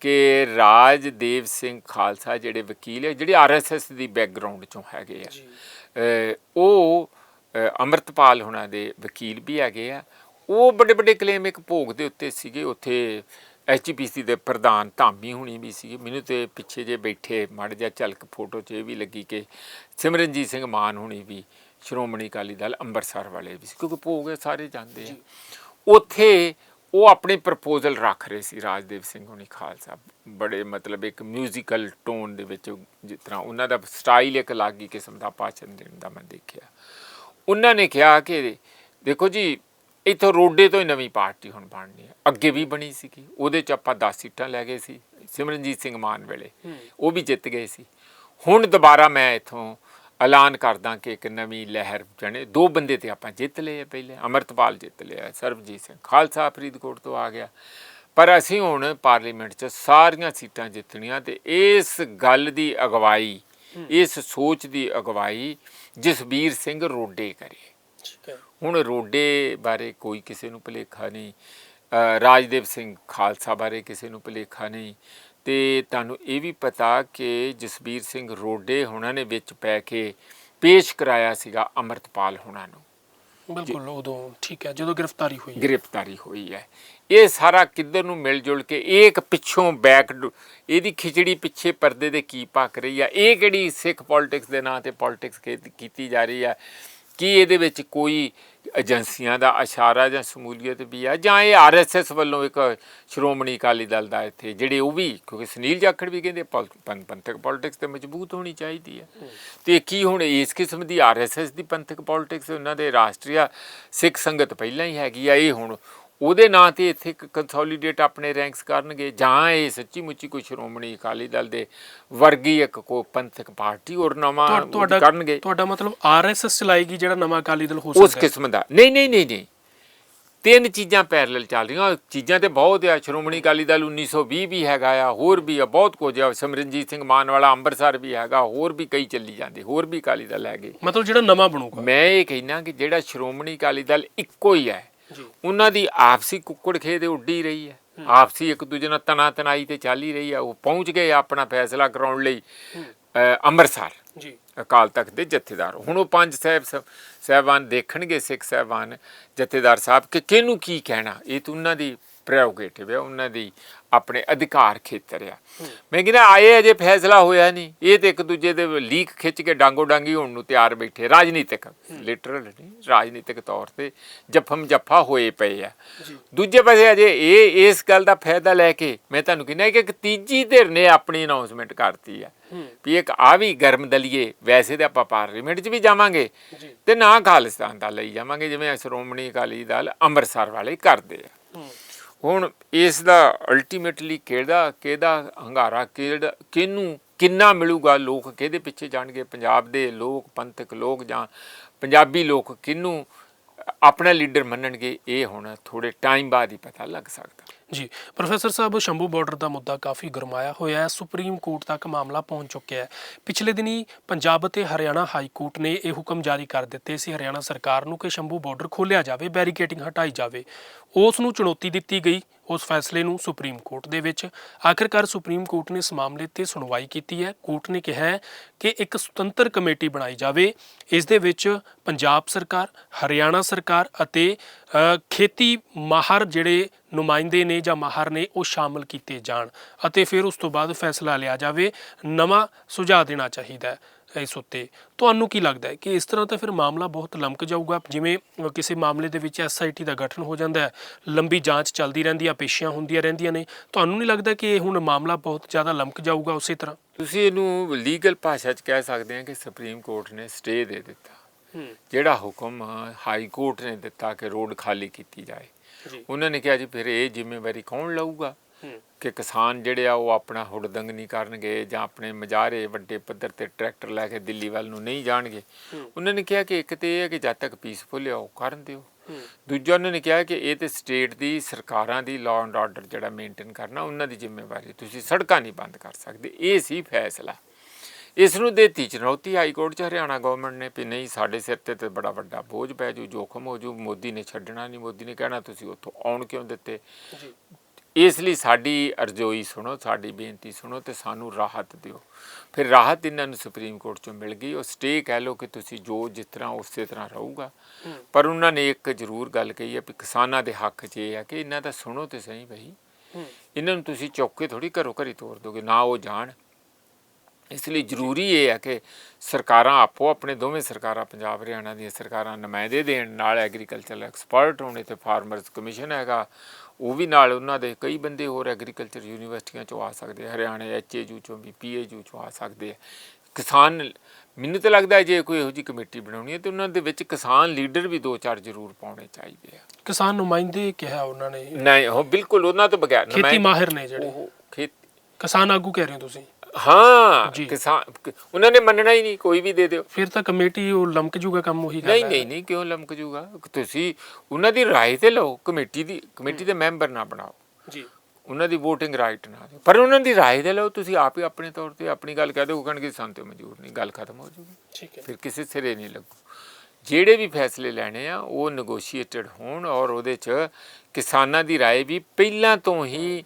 ਕਿ ਰਾਜਦੇਵ ਸਿੰਘ ਖਾਲਸਾ ਜਿਹੜੇ ਵਕੀਲ ਹੈ ਜਿਹੜੇ ਆਰਐਸਐਸ ਦੀ ਬੈਕਗ੍ਰਾਉਂਡ ਚੋਂ ਹੈਗੇ ਆ ਉਹ ਅੰਮ੍ਰਿਤਪਾਲ ਹੁਣਾਂ ਦੇ ਵਕੀਲ ਵੀ ਹੈਗੇ ਆ। ਉਹ ਵੱਡੇ ਵੱਡੇ ਕਲੇਮ ਇੱਕ ਭੋਗ ਦੇ ਉੱਤੇ ਸੀਗੇ। ਉੱਥੇ ਐਚਪੀਸੀ ਦੇ ਪ੍ਰਧਾਨ ਧਾਮੀ ਹੁਣੀ ਵੀ ਸੀ ਮੈਨੂੰ ਤੇ ਪਿੱਛੇ ਜੇ ਬੈਠੇ ਮੜ ਜਾ ਝਲਕ ਫੋਟੋ 'ਚ ਇਹ ਵੀ ਲੱਗੀ ਕਿ ਸਿਮਰਨਜੀਤ ਸਿੰਘ ਮਾਨ ਹੁਣੀ ਵੀ ਸ਼੍ਰੋਮਣੀ ਅਕਾਲੀ ਦਲ ਅੰਮ੍ਰਿਤਸਰ ਵਾਲੇ ਵੀ ਸੀ। ਕਿਉਂਕਿ ਭੋਗ ਸਾਰੇ ਜਾਂਦੇ ਆ। ਉੱਥੇ ਉਹ ਆਪਣੀ ਪ੍ਰਪੋਜ਼ਲ ਰੱਖ ਰਹੇ ਸੀ ਰਾਜਦੇਵ ਸਿੰਘ ਹੁਣੀ ਖਾਲਸਾ। ਬੜੇ ਮਤਲਬ ਇੱਕ ਮਿਊਜ਼ੀਕਲ ਟੋਨ ਦੇ ਵਿੱਚ ਜਿਸ ਤਰ੍ਹਾਂ ਉਹਨਾਂ ਦਾ ਸਟਾਈਲ ਇੱਕ ਅਲੱਗ ਹੀ ਕਿਸਮ ਦਾ ਭਾਸ਼ਣ ਦੇਣ ਦਾ ਮੈਂ ਦੇਖਿਆ। ਉਹਨਾਂ ਨੇ ਕਿਹਾ ਕਿ ਦੇਖੋ ਜੀ ਇੱਥੋਂ ਰੋਡੇ ਤੋਂ ਹੀ ਨਵੀਂ ਪਾਰਟੀ ਹੁਣ ਬਣਨੀ ਹੈ। ਅੱਗੇ ਵੀ ਬਣੀ ਸੀਗੀ। ਉਹਦੇ ਚ ਆਪਾਂ 10 ਸੀਟਾਂ ਲੈ ਗਏ ਸੀ। ਸਿਮਰਨਜੀਤ ਸਿੰਘ ਮਾਨ ਵੇਲੇ। ਉਹ ਵੀ ਜਿੱਤ ਗਏ ਸੀ। ਹੁਣ ਦੁਬਾਰਾ ਮੈਂ ਇੱਥੋਂ ਐਲਾਨ ਕਰਦਾ ਕਿ ਇੱਕ ਨਵੀਂ ਲਹਿਰ ਜਣੇ। ਦੋ ਬੰਦੇ ਤੇ ਆਪਾਂ ਜਿੱਤ ਲਏ ਪਹਿਲੇ ਅਮਰਤਪਾਲ ਜਿੱਤ ਲਿਆ ਸਰਬਜੀਤ ਸਿੰਘ ਖਾਲਸਾ ਫਰੀਦਕੋਟ ਤੋਂ ਆ ਗਿਆ। ਪਰ ਅਸੀਂ ਹੁਣ ਪਾਰਲੀਮੈਂਟ 'ਚ ਸਾਰੀਆਂ ਸੀਟਾਂ ਜਿੱਤਣੀਆਂ ਤੇ ਇਸ ਗੱਲ ਦੀ ਅਗਵਾਈ ਇਸ ਸੋਚ ਦੀ ਅਗਵਾਈ ਜਸਬੀਰ ਸਿੰਘ ਰੋਡੇ ਕਰੇ। ਹੁਣ ਰੋਡੇ ਬਾਰੇ ਕੋਈ ਕਿਸੇ ਨੂੰ ਭੁਲੇਖਾ ਨਹੀਂ ਰਾਜਦੇਵ ਸਿੰਘ ਖਾਲਸਾ ਬਾਰੇ ਕਿਸੇ ਨੂੰ ਭੁਲੇਖਾ ਨਹੀਂ ਤੇ ਤੁਹਾਨੂੰ ਇਹ ਵੀ ਪਤਾ ਕਿ ਜਸਬੀਰ ਸਿੰਘ ਰੋਡੇ ਹੁਣਾਂ ਨੇ ਵਿੱਚ ਪੈ ਕੇ ਪੇਸ਼ ਕਰਾਇਆ ਸੀਗਾ ਅਮਰਤਪਾਲ ਹੁਣਾਂ ਨੂੰ। ਬਿਲਕੁਲ ਉਦੋਂ ਠੀਕ ਹੈ ਜਦੋਂ ਗ੍ਰਿਫਤਾਰੀ ਹੋਈ ਗ੍ਰਿਫਤਾਰੀ ਹੋਈ ਹੈ। ਇਹ ਸਾਰਾ ਕਿੱਧਰ ਨੂੰ ਮਿਲ ਜੁਲ ਕੇ ਇਹ ਇੱਕ ਪਿੱਛੋਂ ਬੈਕ ਇਹਦੀ ਖਿਚੜੀ ਪਿੱਛੇ ਪਰਦੇ ਦੇ ਕੀ ਪੱਕ ਰਹੀ ਆ ਇਹ ਕਿਹੜੀ ਸਿੱਖ ਪੋਲਿਟਿਕਸ ਦੇ ਨਾਂ ਤੇ ਪੋਲਿਟਿਕਸ ਕੀਤੀ ਜਾ ਰਹੀ ਆ? ਕੀ ਇਹਦੇ ਵਿੱਚ ਕੋਈ ਏਜੰਸੀਆਂ ਦਾ ਇਸ਼ਾਰਾ ਜਾਂ ਸਮੂਲੀਅਤ ਵੀ ਆ? ਜਾਂ ਇਹ ਆਰਐਸਐਸ ਵੱਲੋਂ ਇੱਕ ਸ਼੍ਰੋਮਣੀ ਅਕਾਲੀ ਦਲ ਦਾ ਇੱਥੇ ਜਿਹੜੇ ਉਹ ਵੀ ਕਿਉਂਕਿ ਸੁਨੀਲ ਜਾਖੜ ਵੀ ਕਹਿੰਦੇ ਪੰਥਕ ਪੋਲਿਟਿਕਸ ਤੇ ਮਜ਼ਬੂਤ ਹੋਣੀ ਚਾਹੀਦੀ ਹੈ। ਤੇ ਕੀ ਹੁਣ ਇਸ ਕਿਸਮ ਦੀ ਆਰਐਸਐਸ ਦੀ ਪੰਥਕ ਪੋਲਿਟਿਕਸ ਉਹਨਾਂ ਦੇ ਰਾਸ਼ਟਰੀਆ ਸਿੱਖ ਸੰਗਤ ਪਹਿਲਾਂ ਹੀ ਹੈਗੀ ਆ ਇਹ ਹੁਣ ਉਹਦੇ ਨਾਂ ਤੇ ਇੱਥੇ ਇੱਕ ਕੰਸੋਲੀਡੇਟ ਆਪਣੇ ਰੈਂਕਸ ਕਰਨਗੇ ਜਾਂ ਇਹ ਸੱਚੀ ਮੁੱਚੀ ਕੋਈ ਸ਼੍ਰੋਮਣੀ ਅਕਾਲੀ ਦਲ ਦੇ ਵਰਗੀ ਇੱਕ ਕੋ ਪੰਥਕ ਪਾਰਟੀ ਔਰ ਨਵਾਂ ਕਰਨਗੇ। ਤੁਹਾਡਾ ਮਤਲਬ ਆਰਐਸਐਸ ਚਲਾਏਗੀ ਜਿਹੜਾ ਨਵਾਂ ਅਕਾਲੀ ਦਲ ਹੋ ਉਸ ਸਕਦਾ ਹੈ? ਕਿਸਮ ਦਾ। ਨਹੀਂ ਨਹੀਂ ਨਹੀਂ ਨਹੀਂ। ਤਿੰਨ ਚੀਜ਼ਾਂ ਪੈਰਲਲ ਚੱਲ ਰਹੀਆਂ। ਚੀਜ਼ਾਂ ਤੇ ਬਹੁਤ ਆ। ਸ਼੍ਰੋਮਣੀ ਅਕਾਲੀ ਦਲ 1920 ਵੀ ਹੈਗਾ ਆ ਹੋਰ ਵੀ ਆ ਬਹੁਤ ਕੁਝ ਆ। ਸਿਮਰਨਜੀਤ ਸਿੰਘ ਮਾਨ ਵਾਲਾ ਅੰਮ੍ਰਿਤਸਰ ਵੀ ਹੈਗਾ ਹੋਰ ਵੀ ਕਈ ਚੱਲੀ ਜਾਂਦੇ ਹੋਰ ਵੀ ਅਕਾਲੀ ਦਲ ਹੈਗੇ। ਮਤਲਬ ਜਿਹੜਾ ਨਵਾਂ ਬਣੂਗਾ। ਮੈਂ ਇਹ ਕਹਿਣਾ ਕਿ ਜਿਹੜਾ ਸ਼੍ਰੋਮਣੀ ਅਕਾਲੀ ਦਲ ਇੱਕੋ ਹੀ ਹੈ ਉਹਨਾਂ ਦੀ ਆਪਸੀ ਕੁੱਕੜ ਖੇਦ ਉੱਡੀ ਰਹੀ ਹੈ। ਆਪਸੀ ਇੱਕ ਦੂਜੇ ਨਾਲ ਤਣਾ ਤਨਾਈ ਤੇ ਚੱਲ ਹੀ ਰਹੀ ਹੈ। ਉਹ ਪਹੁੰਚ ਗਏ ਆਪਣਾ ਫੈਸਲਾ ਕਰਾਉਣ ਲਈ ਅੰਮ੍ਰਿਤਸਰ। ਜੀ। ਅਕਾਲ ਤਖਤ ਦੇ ਜਥੇਦਾਰ। ਹੁਣ ਉਹ ਪੰਜ ਸਾਹਿਬ ਸਾਹਿਬਾਨ ਦੇਖਣਗੇ ਸਿੱਖ ਸਾਹਿਬਾਨ ਜਥੇਦਾਰ ਸਾਹਿਬ ਕਿ ਕਿਹਨੂੰ ਕੀ ਕਹਿਣਾ। ਇਹ ਤਾਂ ਉਹਨਾਂ ਦੀ ਪ੍ਰੈਰੋਗੇਟਿਵ ਹੈ ਉਹਨਾਂ ਦੀ ਆਪਣੇ ਅਧਿਕਾਰ ਖੇਤਰ ਆ। ਮੈਂ ਕਹਿੰਦਾ ਆਏ ਅਜੇ ਫੈਸਲਾ ਹੋਇਆ ਨਹੀਂ। ਇਹ ਤੇ ਇੱਕ ਦੂਜੇ ਦੇ ਲੀਕ ਖਿੱਚ ਕੇ ਡਾਂਗੋ ਡਾਂਗੀ ਹੋਣ ਨੂੰ ਤਿਆਰ ਬੈਠੇ। ਰਾਜਨੀਤਿਕ ਲਿਟਰਲ ਨਹੀਂ ਰਾਜਨੀਤਿਕ ਤੌਰ ਤੇ ਜਫਮ ਜਫਾ ਹੋਏ ਪਏ ਆ। ਦੂਜੇ ਪਾਸੇ ਅਜੇ ਇਹ ਇਸ ਗੱਲ ਦਾ ਫਾਇਦਾ ਲੈ ਕੇ ਮੈਂ ਤੁਹਾਨੂੰ ਕਹਿੰਦਾ ਕਿ ਇੱਕ ਤੀਜੀ ਧਿਰ ਨੇ ਆਪਣੀ ਅਨਾਉਂਸਮੈਂਟ ਕਰਤੀ ਆ। ਵੀ ਇੱਕ ਆ ਵੀ ਗਰਮ ਦਲੀਏ ਵੈਸੇ ਤੇ ਆਪਾਂ ਪਾਰਲੀਮੈਂਟ 'ਚ ਵੀ ਜਾਵਾਂਗੇ। ਤੇ ਨਾ ਖਾਲਿਸਤਾਨ ਦਾ ਲਈ ਜਾਵਾਂਗੇ ਜਿਵੇਂ ਸ਼੍ਰੋਮਣੀ ਅਕਾਲੀ ਦਲ ਅੰਮ੍ਰਿਤਸਰ ਵਾਲੇ ਕਰਦੇ ਆ। ਹੁਣ ਇਸ ਦਾ ਅਲਟੀਮੇਟਲੀ ਕਿਹੜਾ ਕਿਹਦਾ ਹੰਗਾਰਾ, ਕਿਹੜਾ, ਕਿਹਨੂੰ, ਕਿੰਨਾ ਮਿਲੂਗਾ ਲੋਕ, ਕਿਹਦੇ ਪਿੱਛੇ ਜਾਣਗੇ? ਪੰਜਾਬ ਦੇ ਲੋਕ, ਪੰਥਕ ਲੋਕ ਜਾਂ ਪੰਜਾਬੀ ਲੋਕ, ਕਿਹਨੂੰ ਆਪਣਾ ਲੀਡਰ ਮੰਨਣਗੇ, ਇਹ ਹੁਣ ਥੋੜੇ ਟਾਈਮ ਬਾਅਦ ਹੀ ਪਤਾ ਲੱਗ ਸਕਦਾ। ਜੀ, ਪ੍ਰੋਫੈਸਰ ਸਾਹਿਬ, ਸ਼ੰਭੂ ਬਾਰਡਰ ਦਾ ਮੁੱਦਾ ਕਾਫੀ ਗਰਮਾਇਆ ਹੋਇਆ ਹੈ, ਸੁਪਰੀਮ ਕੋਰਟ ਤੱਕ ਮਾਮਲਾ ਪਹੁੰਚ ਚੁੱਕਿਆ ਹੈ। ਪਿਛਲੇ ਦਿਨੀ ਪੰਜਾਬ ਅਤੇ ਹਰਿਆਣਾ ਹਾਈ ਕੋਰਟ ਨੇ ਇਹ ਹੁਕਮ ਜਾਰੀ ਕਰ ਦਿੱਤੇ ਸੀ, ਹਰਿਆਣਾ ਸਰਕਾਰ ਨੂੰ ਕਿ ਸ਼ੰਭੂ ਬਾਰਡਰ ਖੋਲ੍ਹਿਆ ਜਾਵੇ ਬੈਰੀਕੇਟਿੰਗ ਹਟਾਈ ਜਾਵੇ। ਉਸ ਨੂੰ ਚੁਣੌਤੀ ਦਿੱਤੀ ਗਈ। ਉਸ ਫੈਸਲੇ ਨੂੰ ਸੁਪਰੀਮ ਕੋਰਟ ਦੇ ਵਿੱਚ। ਆਖਿਰਕਾਰ ਸੁਪਰੀਮ ਕੋਰਟ ਨੇ ਇਸ ਮਾਮਲੇ ਤੇ ਸੁਣਵਾਈ ਕੀਤੀ ਹੈ। ਕੋਰਟ ਨੇ ਕਿਹਾ ਹੈ ਕਿ ਇੱਕ ਸੁਤੰਤਰ ਕਮੇਟੀ ਬਣਾਈ ਜਾਵੇ। ਇਸ ਦੇ ਵਿੱਚ ਪੰਜਾਬ ਸਰਕਾਰ, ਹਰਿਆਣਾ ਸਰਕਾਰ ਅਤੇ ਖੇਤੀ ਮਾਹਰ ਜਿਹੜੇ ਨੁਮਾਇੰਦੇ ਨੇ ਜਾਂ ਮਾਹਰ ਨੇ ਉਹ ਸ਼ਾਮਲ ਕੀਤੇ ਜਾਣ ਅਤੇ ਫਿਰ ਉਸ ਤੋਂ ਬਾਅਦ ਫੈਸਲਾ ਲਿਆ ਜਾਵੇ। ਨਵਾਂ ਸੁਝਾਅ ਦੇਣਾ ਚਾਹੀਦਾ ਹੈ। ਇਸ ਉੱਤੇ। ਤੁਹਾਨੂੰ ਕੀ ਲੱਗਦਾ ਹੈ ਕਿ ਇਸ ਤਰ੍ਹਾਂ ਤਾਂ ਫਿਰ ਮਾਮਲਾ ਬਹੁਤ ਲੰਮਕ ਜਾਊਗਾ? ਜਿਵੇਂ ਕਿਸੇ ਮਾਮਲੇ ਦੇ ਵਿੱਚ ਐਸਆਈਟੀ ਦਾ ਗਠਨ ਹੋ ਜਾਂਦਾ ਹੈ ਲੰਬੀ ਜਾਂਚ ਚੱਲਦੀ ਰਹਿੰਦੀ ਆ ਪੇਸ਼ੀਆਂ ਹੁੰਦੀਆਂ ਰਹਿੰਦੀਆਂ ਨੇ। ਤੁਹਾਨੂੰ ਨਹੀਂ ਲੱਗਦਾ ਕਿ ਇਹ ਹੁਣ ਮਾਮਲਾ ਬਹੁਤ ਜ਼ਿਆਦਾ ਲੰਮਕ ਜਾਊਗਾ ਉਸੇ ਤਰ੍ਹਾਂ? ਤੁਸੀਂ ਇਹਨੂੰ ਲੀਗਲ ਭਾਸ਼ਾ 'ਚ ਕਹਿ ਸਕਦੇ ਆ ਕਿ ਸੁਪਰੀਮ ਕੋਰਟ ਨੇ ਸਟੇ ਦੇ ਦਿੱਤਾ। ਹੂੰ। ਜਿਹੜਾ ਹੁਕਮ ਹਾਈ ਕੋਰਟ ਨੇ ਦਿੱਤਾ ਕਿ ਰੋਡ ਖਾਲੀ ਕੀਤੀ ਜਾਏ। ਉਹਨਾਂ ਨੇ ਕਿਹਾ ਜੀ ਫਿਰ ਇਹ ਜ਼ਿੰਮੇਵਾਰੀ ਕੌਣ ਲਊਗਾ? ਹੂੰ ਕਿ ਕਿਸਾਨ ਜਿਹੜੇ ਆ ਉਹ ਆਪਣਾ ਹੁੜਦੰਗ ਨਹੀਂ ਕਰਨਗੇ ਜਾਂ ਆਪਣੇ ਮਜਾਰੇ ਵੱਡੇ ਪੱਧਰ ਤੇ ਟਰੈਕਟਰ ਲੈ ਕੇ ਦਿੱਲੀ ਵੱਲ ਨੂੰ ਨਹੀਂ ਜਾਣਗੇ। ਉਹਨਾਂ ਨੇ ਕਿਹਾ ਕਿ ਇੱਕ ਤੇ ਇਹ ਹੈ ਕਿ ਜਦ ਤੱਕ ਪੀਸਫੁਲ ਆ ਉਹ ਕਰਨ ਦਿਓ। ਦੂਜਾ ਉਹਨਾਂ ਨੇ ਕਿਹਾ ਕਿ ਇਹ ਤੇ ਸਟੇਟ ਦੀ ਸਰਕਾਰਾਂ ਦੀ ਲਾਅ ਐਂਡ ਆਰਡਰ ਜਿਹੜਾ ਮੇਨਟੇਨ ਕਰਨਾ ਉਹਨਾਂ ਦੀ ਜ਼ਿੰਮੇਵਾਰੀ। ਤੁਸੀਂ ਸੜਕਾਂ ਨਹੀਂ ਬੰਦ ਕਰ ਸਕਦੇ। ਇਹ ਸੀ ਫੈਸਲਾ। ਇਸ ਨੂੰ ਦੇਤੀ ਚੁਣੌਤੀ ਹਾਈ ਕੋਰਟ ਚ ਹਰਿਆਣਾ ਗਵਰਨਮੈਂਟ ਨੇ ਵੀ ਨਹੀਂ ਸਾਡੇ ਸਿਰ ਤੇ ਤੇ ਬੜਾ ਵੱਡਾ ਬੋਝ ਪੈ ਜੂ ਜੋਖਮ ਹੋ ਜੂ। ਮੋਦੀ ਨੇ ਛੱਡਣਾ ਨਹੀਂ ਮੋਦੀ ਨੇ ਕਹਿਣਾ ਤੁਸੀਂ ਉੱਥੋਂ ਆਉਣ ਕਿਉਂ ਦਿੱਤੇ? ਜੀ। ਇਸ ਲਈ ਸਾਡੀ ਅਰਜ਼ੋਈ ਸੁਣੋ ਸਾਡੀ ਬੇਨਤੀ ਸੁਣੋ ਤੇ ਸਾਨੂੰ ਰਾਹਤ ਦਿਓ। ਫਿਰ ਰਾਹਤ ਇਹਨਾਂ ਨੂੰ ਸੁਪਰੀਮ ਕੋਰਟ ਚੋਂ ਮਿਲ ਗਈ। ਉਹ ਸਟੇ ਕਹਿ ਲਓ ਕਿ ਤੁਸੀਂ ਜੋ ਜਿਸ ਤਰ੍ਹਾਂ ਉਸੇ ਤਰ੍ਹਾਂ ਰਹੂਗਾ। ਪਰ ਉਹਨਾਂ ਨੇ ਇੱਕ ਜ਼ਰੂਰ ਗੱਲ ਕਹੀ ਹੈ ਵੀ ਕਿਸਾਨਾਂ ਦੇ ਹੱਕ 'ਚ ਇਹ ਹੈ ਕਿ ਇਹਨਾਂ ਦਾ ਸੁਣੋ ਤੇ ਸਹੀ ਬਈ। ਇਹਨਾਂ ਨੂੰ ਤੁਸੀਂ ਚੁੱਕ ਕੇ ਥੋੜੀ ਘਰੋਂ ਘਰੀ ਤੋਰ ਦੋਗੇ ਨਾ ਉਹ ਜਾਣ। ਇਸ ਲਈ ਜ਼ਰੂਰੀ ਇਹ ਹੈ ਕਿ ਸਰਕਾਰਾਂ ਆਪੋ ਆਪਣੇ ਦੋਵੇਂ ਸਰਕਾਰਾਂ ਪੰਜਾਬ ਹਰਿਆਣਾ ਦੀਆਂ ਸਰਕਾਰਾਂ ਨੁਮਾਇੰਦੇ ਦੇਣ। ਨਾਲ ਐਗਰੀਕਲਚਰ ਐਕਸਪਰਟ ਹੋਣੇ ਤੇ ਫਾਰਮਰਸ ਕਮਿਸ਼ਨ ਹੈਗਾ। ਉਹ ਵੀ ਨਾਲ ਉਹਨਾਂ ਦੇ ਕਈ ਬੰਦੇ ਹੋਰ ਐਗਰੀਕਲਚਰ ਯੂਨੀਵਰਸਿਟੀਆਂ ਚੋਂ ਆ ਸਕਦੇ ਆ, ਹਰਿਆਣੇ ਐਚਏਯੂ ਚੋਂ ਵੀ ਪੀਏਯੂ ਚੋਂ ਆ ਸਕਦੇ ਆ। ਕਿਸਾਨ ਮੈਨੂੰ ਤਾਂ ਲੱਗਦਾ ਜੇ ਕੋਈ ਇਹੋ ਜਿਹੀ ਕਮੇਟੀ ਬਣਾਉਣੀ ਹੈ ਤੇ ਉਹਨਾਂ ਦੇ ਵਿੱਚ ਕਿਸਾਨ ਲੀਡਰ ਵੀ ਦੋ ਚਾਰ ਜ਼ਰੂਰ ਪਾਉਣੇ ਚਾਹੀਦੇ ਆ। ਕਿਸਾਨ ਨੁਮਾਇੰਦੇ ਕਿਹਾ ਉਹਨਾਂ ਨੇ। ਨਹੀਂ ਉਹ ਬਿਲਕੁਲ ਉਹਨਾਂ ਤੋਂ ਬਗੈਰ ਖੇਤੀ ਮਾਹਿਰ ਨੇ ਜਿਹੜੇ। ਉਹ ਖੇਤ ਕਿਸਾਨ ਆਗੂ ਕਹਿ ਰਹੇ ਹੋ ਤੁਸੀਂ? ਹਾਂ ਜੀ। ਕਿਸਾਨ ਉਹਨਾਂ ਨੇ ਮੰਨਣਾ ਹੀ ਨਹੀਂ ਕੋਈ ਵੀ ਦੇ ਦਿਓ। ਫਿਰ ਤਾਂ ਕਮੇਟੀ ਉਹ ਲਮਕ ਜੂਗਾ ਕੰਮ ਉਹੀ ਨਹੀਂ ਕਰਦਾ ਨਹੀਂ ਨਹੀਂ ਕਿਉਂ ਲਮਕ ਜੂਗਾ? ਤੁਸੀਂ ਉਹਨਾਂ ਦੀ ਰਾਏ ਤੇ ਲਓ ਕਮੇਟੀ ਦੀ ਕਮੇਟੀ ਦੇ ਮੈਂਬਰ ਨਾ ਬਣਾਓ। ਜੀ। ਉਹਨਾਂ ਦੀ VOTING ਰਾਈਟ ਨਾ ਦਿਓ। ਪਰ ਉਹਨਾਂ ਦੀ ਰਾਏ ਤੇ ਲਓ ਤੁਸੀਂ ਆਪ ਹੀ ਆਪਣੇ ਤੌਰ ਤੇ ਆਪਣੀ ਗੱਲ ਕਹਿ ਦਿਓ ਉਹ ਕਹਿਣਗੇ ਸਾਨੂੰ ਤੇ ਮਨਜ਼ੂਰ ਨਹੀਂ ਗੱਲ ਖਤਮ ਹੋ ਜੂਗੀ। ਠੀਕ ਹੈ। ਫਿਰ ਕਿਸੇ ਸਿਰੇ ਨਹੀਂ ਲੱਗੂ। ਜਿਹੜੇ ਵੀ ਫੈਸਲੇ ਲੈਣੇ ਆ ਉਹ ਨੈਗੋਸ਼ੀਏਟਡ ਹੋਣ ਔਰ ਉਹਦੇ 'ਚ ਕਿਸਾਨਾਂ ਦੀ ਰਾਏ ਵੀ ਪਹਿਲਾਂ ਤੋਂ ਹੀ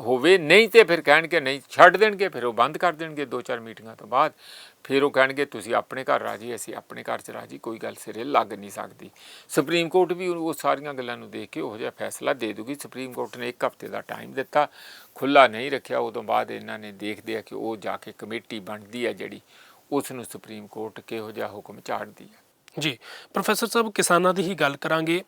ਹੋਵੇ, ਨਹੀਂ ਤੇ ਫਿਰ ਕਹਿਣਗੇ ਨਹੀਂ, ਛੱਡ ਦੇਣਗੇ, ਫਿਰ ਉਹ ਬੰਦ ਕਰ ਦੇਣਗੇ ਦੋ ਚਾਰ ਮੀਟਿੰਗਾਂ ਤੋਂ ਬਾਅਦ। ਫਿਰ ਉਹ ਕਹਿਣਗੇ, ਤੁਸੀਂ ਆਪਣੇ ਘਰ ਰਾਜੀ, ਅਸੀਂ ਆਪਣੇ ਘਰ 'ਚ ਰਾਜੀ, ਕੋਈ ਗੱਲ ਸਿਰੇ ਲੱਗ ਨਹੀਂ ਸਕਦੀ। ਸੁਪਰੀਮ ਕੋਰਟ ਵੀ ਉਹ ਸਾਰੀਆਂ ਗੱਲਾਂ ਨੂੰ ਦੇਖ ਕੇ ਉਹੋ ਜਿਹਾ ਫੈਸਲਾ ਦੇ ਦੂਗੀ। ਸੁਪਰੀਮ ਕੋਰਟ ਨੇ ਇੱਕ ਹਫ਼ਤੇ ਦਾ ਟਾਈਮ ਦਿੱਤਾ ਖੁੱਲਾ ਨਹੀਂ ਰੱਖਿਆ। ਉਦੋਂ ਬਾਅਦ ਇਹਨਾਂ ਨੇ ਦੇਖਦੇ ਆ ਕਿ ਉਹ ਜਾ ਕੇ ਕਮੇਟੀ ਬਣਦੀ ਹੈ ਜਿਹੜੀ, ਉਸ ਨੂੰ ਸੁਪਰੀਮ ਕੋਰਟ ਕਿਹੋ ਜਿਹਾ ਹੁਕਮ ਝਾੜਦੀ ਹੈ ਜੀ, ਪ੍ਰੋਫੈਸਰ ਸਾਹਿਬ, ਕਿਸਾਨਾਂ ਦੀ ਹੀ ਗੱਲ ਕਰਾਂਗੇ।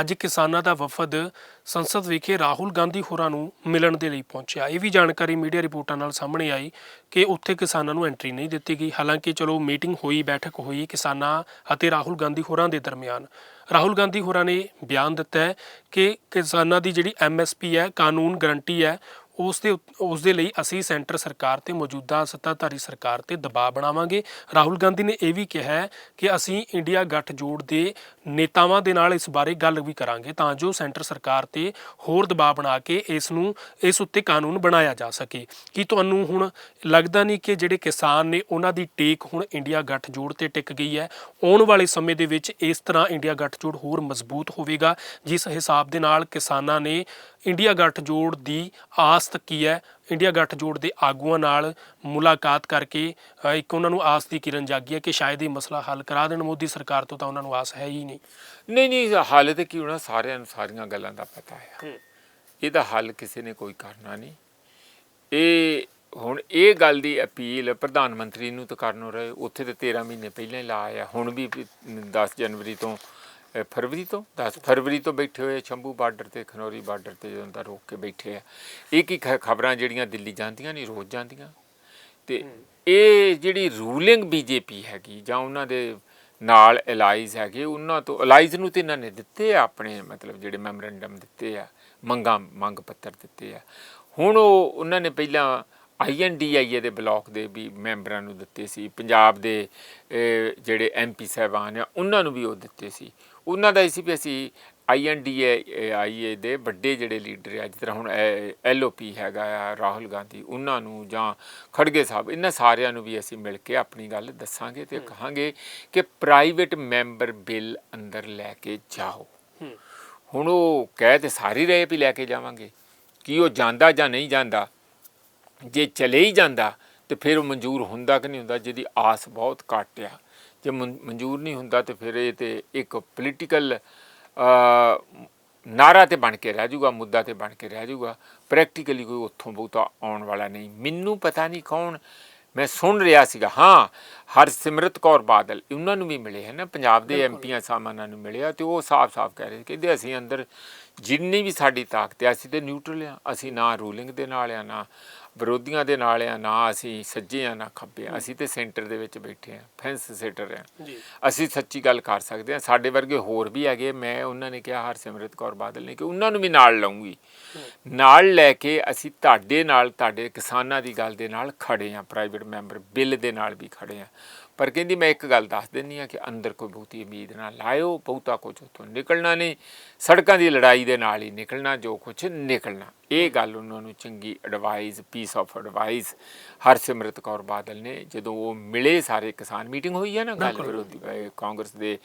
ਅੱਜ ਕਿਸਾਨਾਂ ਦਾ ਵਫਦ ਸੰਸਦ ਵਿਖੇ ਰਾਹੁਲ ਗਾਂਧੀ ਹੋਰਾਂ ਨੂੰ ਮਿਲਣ ਦੇ ਲਈ ਪਹੁੰਚਿਆ। ਇਹ ਵੀ ਜਾਣਕਾਰੀ ਮੀਡੀਆ ਰਿਪੋਰਟਾਂ ਨਾਲ ਸਾਹਮਣੇ ਆਈ ਕਿ ਉੱਥੇ ਕਿਸਾਨਾਂ ਨੂੰ ਐਂਟਰੀ ਨਹੀਂ ਦਿੱਤੀ ਗਈ। ਹਾਲਾਂਕਿ, ਚਲੋ, ਮੀਟਿੰਗ ਹੋਈ, ਬੈਠਕ ਹੋਈ ਕਿਸਾਨਾਂ ਅਤੇ ਰਾਹੁਲ ਗਾਂਧੀ ਹੋਰਾਂ ਦੇ ਦਰਮਿਆਨ। ਰਾਹੁਲ ਗਾਂਧੀ ਹੋਰਾਂ ਨੇ ਬਿਆਨ ਦਿੱਤਾ ਹੈ ਕਿ ਕਿਸਾਨਾਂ ਦੀ ਜਿਹੜੀ ਐਮਐਸਪੀ ਹੈ, ਕਾਨੂੰਨ ਗਰੰਟੀ ਹੈ ਉਸ ਦੇ ਉੱਤ- ਉਸ ਦੇ ਲਈ ਅਸੀਂ ਸੈਂਟਰ ਸਰਕਾਰ ਤੇ ਮੌਜੂਦਾ ਸੱਤਾਧਾਰੀ ਸਰਕਾਰ ਤੇ ਦਬਾਅ ਬਣਾਵਾਂਗੇ। ਰਾਹੁਲ ਗਾਂਧੀ ਨੇ ਇਹ ਵੀ ਕਿਹਾ ਹੈ ਕਿ ਅਸੀਂ ਇੰਡੀਆ ਗੱਠਜੋੜ ਦੇ ਨੇਤਾਵਾਂ ਦੇ ਨਾਲ ਇਸ ਬਾਰੇ ਗੱਲ ਵੀ ਕਰਾਂਗੇ ਤਾਂ ਜੋ ਸੈਂਟਰ ਸਰਕਾਰ ਤੇ ਹੋਰ ਦਬਾਅ ਬਣਾ ਕੇ ਇਸ ਨੂੰ, ਇਸ ਉੱਤੇ ਕਾਨੂੰਨ ਬਣਾਇਆ ਜਾ ਸਕੇ। ਕੀ ਤੁਹਾਨੂੰ ਹੁਣ ਲੱਗਦਾ ਨਹੀਂ ਕਿ ਜਿਹੜੇ ਕਿਸਾਨ ਨੇ ਉਹਨਾਂ ਦੀ ਟੇਕ ਹੁਣ ਇੰਡੀਆ ਗੱਠਜੋੜ ਤੇ ਟਿਕ ਗਈ ਹੈ? ਆਉਣ ਵਾਲੇ ਸਮੇਂ ਦੇ ਵਿੱਚ ਇਸ ਤਰ੍ਹਾਂ ਇੰਡੀਆ ਗੱਠਜੋੜ ਹੋਰ ਮਜ਼ਬੂਤ ਹੋਵੇਗਾ, ਜਿਸ ਹਿਸਾਬ ਦੇ ਨਾਲ ਕਿਸਾਨਾਂ ਨੇ ਇੰਡੀਆ ਗੱਠਜੋੜ ਦੀ ਆਸ ਤੱਕੀ ਹੈ। ਇੰਡੀਆ ਗੱਠਜੋੜ ਦੇ ਆਗੂਆਂ ਨਾਲ ਮੁਲਾਕਾਤ ਕਰਕੇ ਇੱਕ ਉਹਨਾਂ ਨੂੰ ਆਸ ਦੀ ਕਿਰਨ ਜਾਗੀ ਹੈ ਕਿ ਸ਼ਾਇਦ ਇਹ ਮਸਲਾ ਹੱਲ ਕਰਾ ਦੇਣ। ਮੋਦੀ ਸਰਕਾਰ ਤੋਂ ਤਾਂ ਉਹਨਾਂ ਨੂੰ ਆਸ ਹੈ ਹੀ ਨਹੀਂ। ਨਹੀਂ ਨਹੀਂ ਹਾਲੇ ਤੇ ਕੀ ਹੋਣਾ ਸਾਰਿਆਂ ਨੂੰ ਸਾਰੀਆਂ ਗੱਲਾਂ ਦਾ ਪਤਾ ਹੈ। ਇਹਦਾ ਹੱਲ ਕਿਸੇ ਨੇ ਕੋਈ ਕਰਨਾ ਨਹੀਂ। ਇਹ ਹੁਣ ਇਹ ਗੱਲ ਦੀ ਅਪੀਲ ਪ੍ਰਧਾਨ ਮੰਤਰੀ ਨੂੰ ਤਾਂ ਕਰਨੋਂ ਰਹੇ ਉੱਥੇ ਤੇ 13 ਮਹੀਨੇ ਪਹਿਲਾਂ ਹੀ ਲਾ ਆਇਆ। ਹੁਣ ਵੀ 10 ਜਨਵਰੀ ਤੋਂ ਫਰਵਰੀ ਤੋਂ 10 ਫਰਵਰੀ ਤੋਂ ਬੈਠੇ ਹੋਏ ਸ਼ੰਭੂ ਬਾਰਡਰ ਤੇ ਖਨੌਰੀ ਬਾਰਡਰ ਤੇ ਜਦੋਂ ਦਾ ਰੋਕ ਕੇ ਬੈਠੇ ਆ। ਇਹ ਕੀ ਖਬਰਾਂ ਜਿਹੜੀਆਂ ਦਿੱਲੀ ਜਾਂਦੀਆਂ ਨਹੀਂ ਰੋਜ਼ ਜਾਂਦੀਆਂ? ਤੇ ਇਹ ਜਿਹੜੀ ਰੂਲਿੰਗ ਬੀਜੇਪੀ ਹੈਗੀ ਜਾਂ ਉਹਨਾਂ ਦੇ ਨਾਲ ਅਲਾਈਜ਼ ਹੈਗੇ ਉਹਨਾਂ ਤੋਂ ਅਲਾਈਜ਼ ਨੂੰ ਤੇ ਇਹਨਾਂ ਨੇ ਦਿੱਤੇ ਆ ਆਪਣੇ ਮਤਲਬ ਜਿਹੜੇ ਮੈਮੋਰੈਂਡਮ ਦਿੱਤੇ ਆ ਮੰਗਾਂ ਮੰਗ ਪੱਤਰ ਦਿੱਤੇ ਆ। ਹੁਣ ਉਹ ਉਹਨਾਂ ਨੇ ਪਹਿਲਾਂ ਆਈਐਨਡੀਆਈਏ ਦੇ ਬਲਾਕ ਦੇ ਵੀ ਮੈਂਬਰਾਂ ਨੂੰ ਦਿੱਤੇ ਸੀ ਪੰਜਾਬ ਦੇ ਜਿਹੜੇ ਐਮਪੀ ਸਾਹਿਬਾਨ ਆ ਉਹਨਾਂ ਨੂੰ ਵੀ ਉਹ ਦਿੱਤੇ ਸੀ। ਉਹਨਾਂ ਦਾ ਸੀ ਵੀ ਅਸੀਂ ਆਈਐਨਡੀਏ ਆਈਏ ਦੇ ਵੱਡੇ ਜਿਹੜੇ ਲੀਡਰ ਆ ਜਿਸ ਤਰ੍ਹਾਂ ਹੁਣ ਐਲਓਪੀ ਹੈਗਾ ਆ ਰਾਹੁਲ ਗਾਂਧੀ ਉਹਨਾਂ ਨੂੰ ਜਾਂ ਖੜਗੇ ਸਾਹਿਬ ਇਹਨਾਂ ਸਾਰਿਆਂ ਨੂੰ ਵੀ ਅਸੀਂ ਮਿਲ ਕੇ ਆਪਣੀ ਗੱਲ ਦੱਸਾਂਗੇ ਤੇ ਕਹਾਂਗੇ ਕਿ ਪ੍ਰਾਈਵੇਟ ਮੈਂਬਰ ਬਿੱਲ ਅੰਦਰ ਲੈ ਕੇ ਜਾਓ। ਹੁਣ ਉਹ ਕਹਿ ਤੇ ਸਾਰੀ ਰਹੇ ਵੀ ਲੈ ਕੇ ਜਾਵਾਂਗੇ। ਕੀ ਉਹ ਜਾਂਦਾ ਜਾਂ ਨਹੀਂ ਜਾਂਦਾ? ਜੇ ਚਲੇ ਹੀ ਜਾਂਦਾ ਤੇ ਫਿਰ ਉਹ ਮਨਜ਼ੂਰ ਹੁੰਦਾ ਕਿ ਨਹੀਂ ਹੁੰਦਾ ਜਿਹਦੀ ਆਸ ਬਹੁਤ ਘੱਟ ਆ। ਜੇ ਮਨ- ਮਨਜ਼ੂਰ ਨਹੀਂ ਹੁੰਦਾ ਤੇ ਫਿਰ ਇਹ ਤੇ ਇੱਕ ਪੋਲੀਟੀਕਲ ਨਾਰਾ ਤੇ ਬਣ ਕੇ ਰਹਿ ਜਾਊਗਾ ਮੁੱਦਾ ਤੇ ਬਣ ਕੇ ਰਹਿ ਜਾਊਗਾ। ਪ੍ਰੈਕਟੀਕਲੀ ਕੋਈ ਉੱਥੋਂ ਬਹੁਤਾ ਆਉਣ ਵਾਲਾ ਨਹੀਂ। ਮੈਨੂੰ ਪਤਾ ਨਹੀਂ ਕੌਣ ਮੈਂ ਸੁਣ ਰਿਹਾ ਸੀਗਾ। ਹਾਂ ਹਰਸਿਮਰਤ ਕੌਰ ਬਾਦਲ ਉਹਨਾਂ ਨੂੰ ਵੀ ਮਿਲੇ ਹਨ ਪੰਜਾਬ ਦੇ ਐਮਪੀਆਂ ਸਾਮਾਨਾਂ ਨੂੰ ਮਿਲਿਆ ਤੇ ਉਹ ਸਾਫ਼-ਸਾਫ਼ ਕਹਿ ਰਹੇ ਕਹਿੰਦੇ ਅਸੀਂ ਅੰਦਰ ਜਿੰਨੀ ਵੀ ਸਾਡੀ ਤਾਕਤ ਹੈ ਅਸੀਂ ਤੇ ਨਿਊਟਰਲ ਆ ਅਸੀਂ ਨਾ ਰੂਲਿੰਗ ਦੇ ਨਾਲ ਆ ਨਾ ਵਿਰੋਧੀਆਂ ਦੇ ਨਾਲ ਆ ਨਾ ਅਸੀਂ ਸੱਜੇ ਆ ਨਾ ਖੱਬੇ ਆ। ਅਸੀਂ ਤੇ ਸੈਂਟਰ ਦੇ ਵਿੱਚ ਬੈਠੇ ਆ ਫੈਂਸ ਸੈਟਰ ਆ। ਅਸੀਂ ਸੱਚੀ ਗੱਲ ਕਰ ਸਕਦੇ ਹਾਂ ਸਾਡੇ ਵਰਗੇ ਹੋਰ ਵੀ ਹੈਗੇ ਮੈਂ ਉਹਨਾਂ ਨੇ ਕਿਹਾ ਹਰਸਿਮਰਤ ਕੌਰ ਬਾਦਲ ਨੇ ਕਿ ਉਹਨਾਂ ਨੂੰ ਵੀ ਨਾਲ ਲਾਉਂਗੀ। ਨਾਲ ਲੈ ਕੇ ਅਸੀਂ ਤੁਹਾਡੇ ਨਾਲ ਤੁਹਾਡੇ ਕਿਸਾਨਾਂ ਦੀ ਗੱਲ ਦੇ ਨਾਲ ਖੜੇ ਆ ਪ੍ਰਾਈਵੇਟ ਮੈਂਬਰ ਬਿੱਲ ਦੇ ਨਾਲ ਵੀ ਖੜੇ ਆ। ਪਰ ਕਹਿੰਦੀ ਮੈਂ ਇੱਕ ਗੱਲ ਦੱਸ ਦਿੰਨੀ ਆ ਕਿ ਅੰਦਰ ਕੋਈ ਬਹੁਤੀ ਉਮੀਦ ਨਾ ਲਾਇਓ ਬਹੁਤਾ ਕੁਝ ਉਥੋਂ ਨਿਕਲਣਾ ਨਹੀਂ। ਸੜਕਾਂ ਦੀ ਲੜਾਈ ਦੇ ਨਾਲ ਹੀ ਨਿਕਲਣਾ ਜੋ ਕੁਝ ਨਿਕਲਣਾ। ਇਹ ਗੱਲ ਉਹਨਾਂ ਨੂੰ ਚੰਗੀ advice piece of advice Harsimrat Kaur Badal ਨੇ ਜਦੋਂ ਉਹ ਮਿਲੇ ਸਾਰੇ ਕਿਸਾਨ ਮੀਟਿੰਗ ਹੋਈ ਹੈ ਨਾ ਗੱਲ। ਵਿਰੋਧੀ ਕਾਂਗਰਸ ਦੇ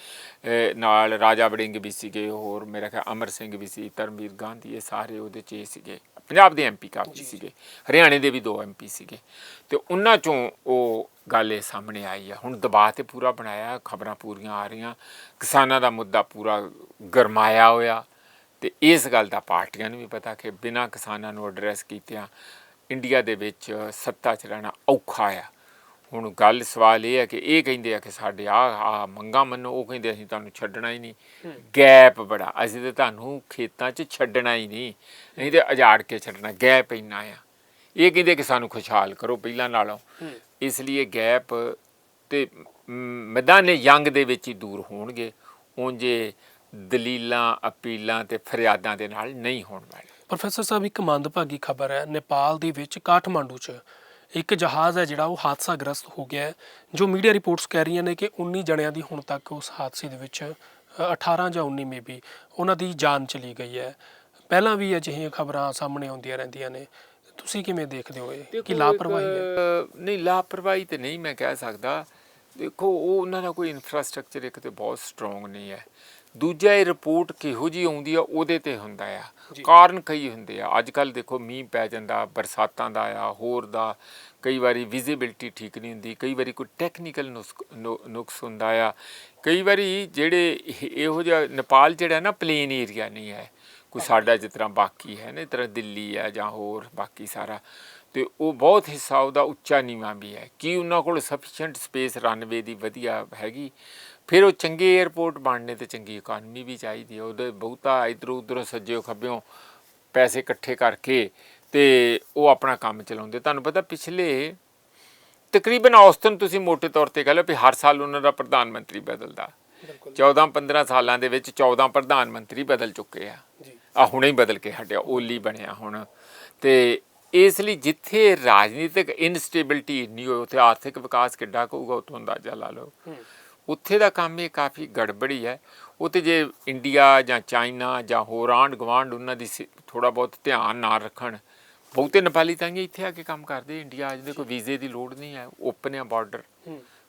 ਨਾਲ ਰਾਜਾ ਵੜਿੰਗ ਵੀ ਸੀਗੇ ਹੋਰ ਮੇਰਾ ਖਿਆਲ ਅਮਰ ਸਿੰਘ ਵੀ ਸੀ ਧਰਮਵੀਰ ਗਾਂਧੀ ਇਹ ਸਾਰੇ ਉਹਦੇ ਚ ਸੀਗੇ। ਪੰਜਾਬ ਦੇ ਐਮਪੀ ਕਾਫੀ ਸੀਗੇ। ਹਰਿਆਣੇ ਦੇ ਵੀ ਦੋ ਐਮਪੀ ਸੀਗੇ। ਤੇ ਉਹਨਾਂ ਚੋਂ ਉਹ ਗੱਲ ਇਹ ਸਾਹਮਣੇ ਆਈ ਆ। ਹੁਣ ਦਬਾਅ ਤੇ ਪੂਰਾ ਬਣਾਇਆ ਖਬਰਾਂ ਪੂਰੀਆਂ ਆ ਰਹੀਆਂ ਕਿਸਾਨਾਂ ਦਾ ਮੁੱਦਾ ਪੂਰਾ ਗਰਮਾਇਆ ਹੋਇਆ ਤੇ ਇਸ ਗੱਲ ਦਾ ਪਾਰਟੀਆਂ ਨੂੰ ਵੀ ਪਤਾ ਕਿ ਬਿਨਾਂ ਕਿਸਾਨਾਂ ਨੂੰ ਐਡਰੈਸ ਕੀਤਿਆਂ ਇੰਡੀਆ ਦੇ ਵਿੱਚ ਸੱਤਾ 'ਚ ਰਹਿਣਾ ਔਖਾ ਆ। ਹੁਣ ਗੱਲ ਸਵਾਲ ਇਹ ਹੈ ਕਿ ਇਹ ਕਹਿੰਦੇ ਆ ਕਿ ਸਾਡੇ ਆ ਆ ਮੰਗਾ ਮੰਨੋ ਉਹ ਕਹਿੰਦੇ ਅਸੀਂ ਤੁਹਾਨੂੰ ਛੱਡਣਾ ਹੀ ਨਹੀਂ। ਗੈਪ ਬੜਾ ਅਸੀਂ ਤੇ ਤੁਹਾਨੂੰ ਖੇਤਾਂ 'ਚ ਛੱਡਣਾ ਹੀ ਨਹੀਂ। ਅਸੀਂ ਤੇ ਉਜਾੜ ਕੇ ਛੱਡਣਾ ਗੈਪ ਇੰਨਾ ਆ। ਇਹ ਕਹਿੰਦੇ ਕਿ ਸਾਨੂੰ ਖੁਸ਼ਹਾਲ ਕਰੋ ਪਹਿਲਾਂ ਨਾਲੋਂ। ਇਸ ਲਈ ਗੈਪ ਤੇ ਮੈਦਾਨੇ ਜੰਗ ਦੇ ਵਿੱਚ ਹੀ ਦੂਰ ਹੋਣਗੇ। ਉਂਝੇ ਦਲੀਲਾਂ ਅਪੀਲਾਂ ਤੇ ਫਰਿਆਦਾਂ ਦੇ ਨਾਲ ਨਹੀਂ ਹੋਣ ਵਾਲੇ। ਪ੍ਰੋਫੈਸਰ ਸਾਹਿਬ ਇੱਕ ਮੰਦਭਾਗੀ ਖਬਰ ਹੈ। ਨੇਪਾਲ ਦੇ ਵਿੱਚ ਕਾਠਮਾਂਡੂ 'ਚ ਇੱਕ ਜਹਾਜ਼ ਹੈ ਜਿਹੜਾ ਉਹ ਹਾਦਸਾਗ੍ਰਸਤ ਹੋ ਗਿਆ ਜੋ ਮੀਡੀਆ ਰਿਪੋਰਟਸ ਕਹਿ ਰਹੀਆਂ ਨੇ ਕਿ 19 ਜਣਿਆਂ ਦੀ ਹੁਣ ਤੱਕ ਉਸ ਹਾਦਸੇ ਦੇ ਵਿੱਚ ਅ, 18 ਜਾਂ 19 ਮੇਬੀ ਉਹਨਾਂ ਦੀ ਜਾਨ ਚਲੀ ਗਈ ਹੈ। ਪਹਿਲਾਂ ਵੀ ਅਜਿਹੀਆਂ ਖਬਰਾਂ ਸਾਹਮਣੇ ਆਉਂਦੀਆਂ ਰਹਿੰਦੀਆਂ ਨੇ। ਤੁਸੀਂ ਕਿਵੇਂ ਦੇਖਦੇ ਹੋ ਇਹ? ਕਿ ਲਾਪਰਵਾਹੀ ਹੈ? ਨਹੀਂ ਲਾਪਰਵਾਹੀ ਤੇ ਨਹੀਂ ਮੈਂ ਕਹਿ ਸਕਦਾ। ਦੇਖੋ ਉਹ ਉਹਨਾਂ ਦਾ ਕੋਈ ਇਨਫਰਾਸਟ੍ਰਕਚਰ ਇੱਕ ਤੇ ਬਹੁਤ ਸਟਰੋਂਗ ਨਹੀਂ ਹੈ। ਦੂਜਾ ਇਹ ਰਿਪੋਰਟ ਕਿਹੋ ਜੀ ਆਉਂਦੀ ਆ ਉਹਦੇ ਤੇ ਹੁੰਦਾ ਆ। ਕਾਰਨ ਕਈ ਹੁੰਦੇ ਆ। ਅੱਜ ਕੱਲ ਦੇਖੋ ਮੀਂਹ ਪੈ ਜਾਂਦਾ ਬਰਸਾਤਾਂ ਦਾ ਆ ਹੋਰ ਦਾ। ਕਈ ਵਾਰੀ ਵਿਜ਼ਿਬਿਲਟੀ ਠੀਕ ਨਹੀਂ ਹੁੰਦੀ ਕਈ ਵਾਰੀ ਕੋਈ ਟੈਕਨੀਕਲ ਨੁਕਸ ਹੁੰਦਾ ਆ। ਕਈ ਵਾਰੀ ਜਿਹੜੇ ਇਹ- ਜਿਹਾ ਨੇਪਾਲ ਜਿਹੜਾ ਨਾ ਪਲੇਨ ਏਰੀਆ ਨਹੀਂ ਹੈ ਕੋਈ ਸਾਡਾ ਜਿਸ ਤਰ੍ਹਾਂ ਬਾਕੀ ਹੈ ਨਾ ਇਸ ਤਰ੍ਹਾਂ ਦਿੱਲੀ ਹੈ ਜਾਂ ਹੋਰ ਬਾਕੀ ਸਾਰਾ ਤੇ ਉਹ ਬਹੁਤ ਹਿੱਸਾ ਉਹਦਾ ਉੱਚਾ ਨੀਵਾਂ ਵੀ ਹੈ। ਕੀ ਉਹਨਾਂ ਕੋਲ ਸਫੀਸ਼ੀਐਂਟ ਸਪੇਸ ਰਨਵੇ ਦੀ ਵਧੀਆ ਹੈਗੀ? ਫਿਰ ਉਹ ਚੰਗੇ 에ਅਰਪੋਰਟ ਬਣਨੇ ਤੇ ਚੰਗੀ ਇਕਾਨਮੀ ਵੀ ਚਾਹੀਦੀ ਹੈ। ਉਹਦੇ ਬਹੁਤਾ ਇਧਰੋਂ ਉਧਰੋਂ ਸੱਜਿਓ ਖੱਬਿਓਂ ਪੈਸੇ ਇਕੱਠੇ ਕਰਕੇ ਤੇ ਉਹ ਆਪਣਾ ਕੰਮ ਚਲਾਉਂਦੇ। ਤੁਹਾਨੂੰ ਪਤਾ ਪਿਛਲੇ ਤਕਰੀਬਨ ਔਸਤਨ ਤੁਸੀਂ ਮੋٹے ਤੌਰ ਤੇ ਕਹ ਲਓ ਵੀ ਹਰ ਸਾਲ ਉਹਨਾਂ ਦਾ ਪ੍ਰਧਾਨ ਮੰਤਰੀ ਬਦਲਦਾ। ਬਿਲਕੁਲ। 14 15 ਸਾਲਾਂ ਦੇ ਵਿੱਚ 14 ਪ੍ਰਧਾਨ ਮੰਤਰੀ ਬਦਲ ਚੁੱਕੇ ਆ। ਜੀ। ਆ ਹੁਣੇ ਹੀ ਬਦਲ ਕੇ ਹਟਿਆ ਓਲੀ ਬਣਿਆ ਹੁਣ। ਤੇ ਇਸ ਲਈ ਜਿੱਥੇ ਰਾਜਨੀਤਿਕ ਇਨਸਟੇਬਿਲਟੀ ਇੰਨੀ ਹੋਏ ਉੱਥੇ ਆਰਥਿਕ ਵਿਕਾਸ ਕਿੱਡਾ ਹੋਊਗਾ ਉਤੋਂ ਅੰਦਾਜ਼ਾ ਲਾ ਲਓ। ਉੱਥੇ ਦਾ ਕੰਮ ਇਹ ਕਾਫੀ ਗੜਬੜੀ ਹੈ। ਉੱਥੇ ਜੇ ਇੰਡੀਆ ਜਾਂ ਚਾਈਨਾ ਜਾਂ ਹੋਰ ਆਂਢ ਗੁਆਂਢ ਉਹਨਾਂ ਦੀ ਥੋੜਾ ਬਹੁਤ ਧਿਆਨ ਨਾ ਰੱਖਣ ਬਹੁਤੇ ਨੇਪਾਲੀ ਤਾਂ ਇੱਥੇ ਆ ਕੇ ਕੰਮ ਕਰਦੇ ਇੰਡੀਆ ਅੱਜ ਦੇ ਕੋਈ ਵੀਜ਼ੇ ਦੀ ਲੋੜ ਨਹੀਂ ਹੈ ਓਪਨ ਹੈ ਬਾਰਡਰ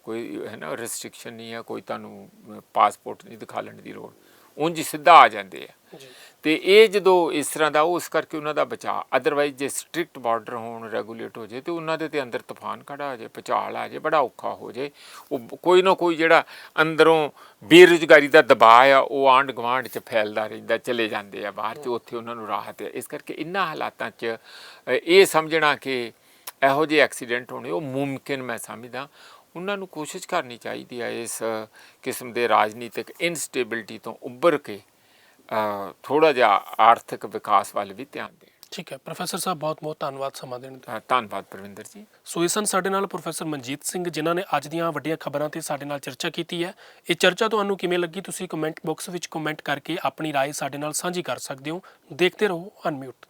ਕੋਈ ਹੈ ਨਾ ਰੈਸਟ੍ਰਿਕਸ਼ਨ ਨਹੀਂ ਹੈ ਕੋਈ ਤੁਹਾਨੂੰ ਪਾਸਪੋਰਟ ਨਹੀਂ ਦਿਖਾ ਲੈਣ ਦੀ ਲੋੜ। ਉਂਝ ਸਿੱਧਾ ਆ ਜਾਂਦੇ ਆ। ਤੇ ਇਹ ਜਦੋਂ ਇਸ ਤਰ੍ਹਾਂ ਦਾ ਉਸ ਕਰਕੇ ਉਹਨਾਂ ਦਾ ਬਚਾ ਅਦਰਵਾਈਜ਼ ਜੇ ਸਟ੍ਰਿਕਟ ਬਾਰਡਰ ਹੋਣ ਰੈਗੂਲੇਟ ਹੋ ਜੇ ਤੇ ਉਹਨਾਂ ਦੇ ਤੇ ਅੰਦਰ ਤੂਫਾਨ ਖੜਾ ਹੋ ਜੇ ਪਚਾਲ ਆ ਜੇ ਬੜਾ ਔਖਾ ਹੋ ਜੇ। ਉਹ ਕੋਈ ਨਾ ਕੋਈ ਜਿਹੜਾ ਅੰਦਰੋਂ ਬੇਰੁਜ਼ਗਾਰੀ ਦਾ ਦਬਾਅ ਆ ਉਹ ਆਂਢ ਗੁਆਂਢ ਚ ਫੈਲਦਾ ਰਹਿੰਦਾ ਚਲੇ ਜਾਂਦੇ ਆ ਬਾਹਰ ਤੇ ਉੱਥੇ ਉਹਨਾਂ ਨੂੰ ਰਾਹਤ ਹੈ ਇਸ ਕਰਕੇ ਇਨ੍ਹਾਂ ਹਾਲਾਤਾਂ 'ਚ ਇਹ ਸਮਝਣਾ ਕਿ ਇਹੋ ਜਿਹੇ ਐਕਸੀਡੈਂਟ ਹੋਣੇ ਉਹ ਮੁਮਕਿਨ ਮੈਂ ਸਮਝਦਾ। ਉਹਨਾਂ ਨੂੰ ਕੋਸ਼ਿਸ਼ ਕਰਨੀ ਚਾਹੀਦੀ ਹੈ ਇਸ ਕਿਸਮ ਦੇ ਰਾਜਨੀਤਿਕ ਇਨਸਟੇਬਿਲਿਟੀ ਤੋਂ ਉੱਭਰ ਕੇ ਥੋੜਾ ਜਿਹਾ ਆਰਥਿਕ ਵਿਕਾਸ ਵੱਲ ਵੀ ਧਿਆਨ ਦੇਣ ਠੀਕ ਹੈ ਪ੍ਰੋਫੈਸਰ ਸਾਹਿਬ ਬਹੁਤ ਬਹੁਤ ਧੰਨਵਾਦ ਸਮਾਂ ਦੇਣ ਦਾ ਅ, ਧੰਨਵਾਦ ਪ੍ਰਵਿੰਦਰ ਜੀ ਸੋ ਇਸ ਸਨ ਸਾਡੇ ਨਾਲ ਪ੍ਰੋਫੈਸਰ ਮਨਜੀਤ ਸਿੰਘ ਜਿਨ੍ਹਾਂ ਨੇ ਅੱਜ ਦੀਆਂ ਵੱਡੀਆਂ ਖਬਰਾਂ ਤੇ ਸਾਡੇ ਨਾਲ ਚਰਚਾ ਕੀਤੀ ਹੈ ਇਹ ਚਰਚਾ ਤੁਹਾਨੂੰ ਕਿਵੇਂ ਲੱਗੀ ਤੁਸੀਂ ਕਮੈਂਟ ਬਾਕਸ ਵਿੱਚ ਕਮੈਂਟ ਕਰਕੇ ਆਪਣੀ رائے ਸਾਡੇ ਨਾਲ ਸਾਂਝੀ ਕਰ ਸਕਦੇ ਹੋ ਦੇਖਦੇ ਰਹੋ ਅਨਮਿਊਟ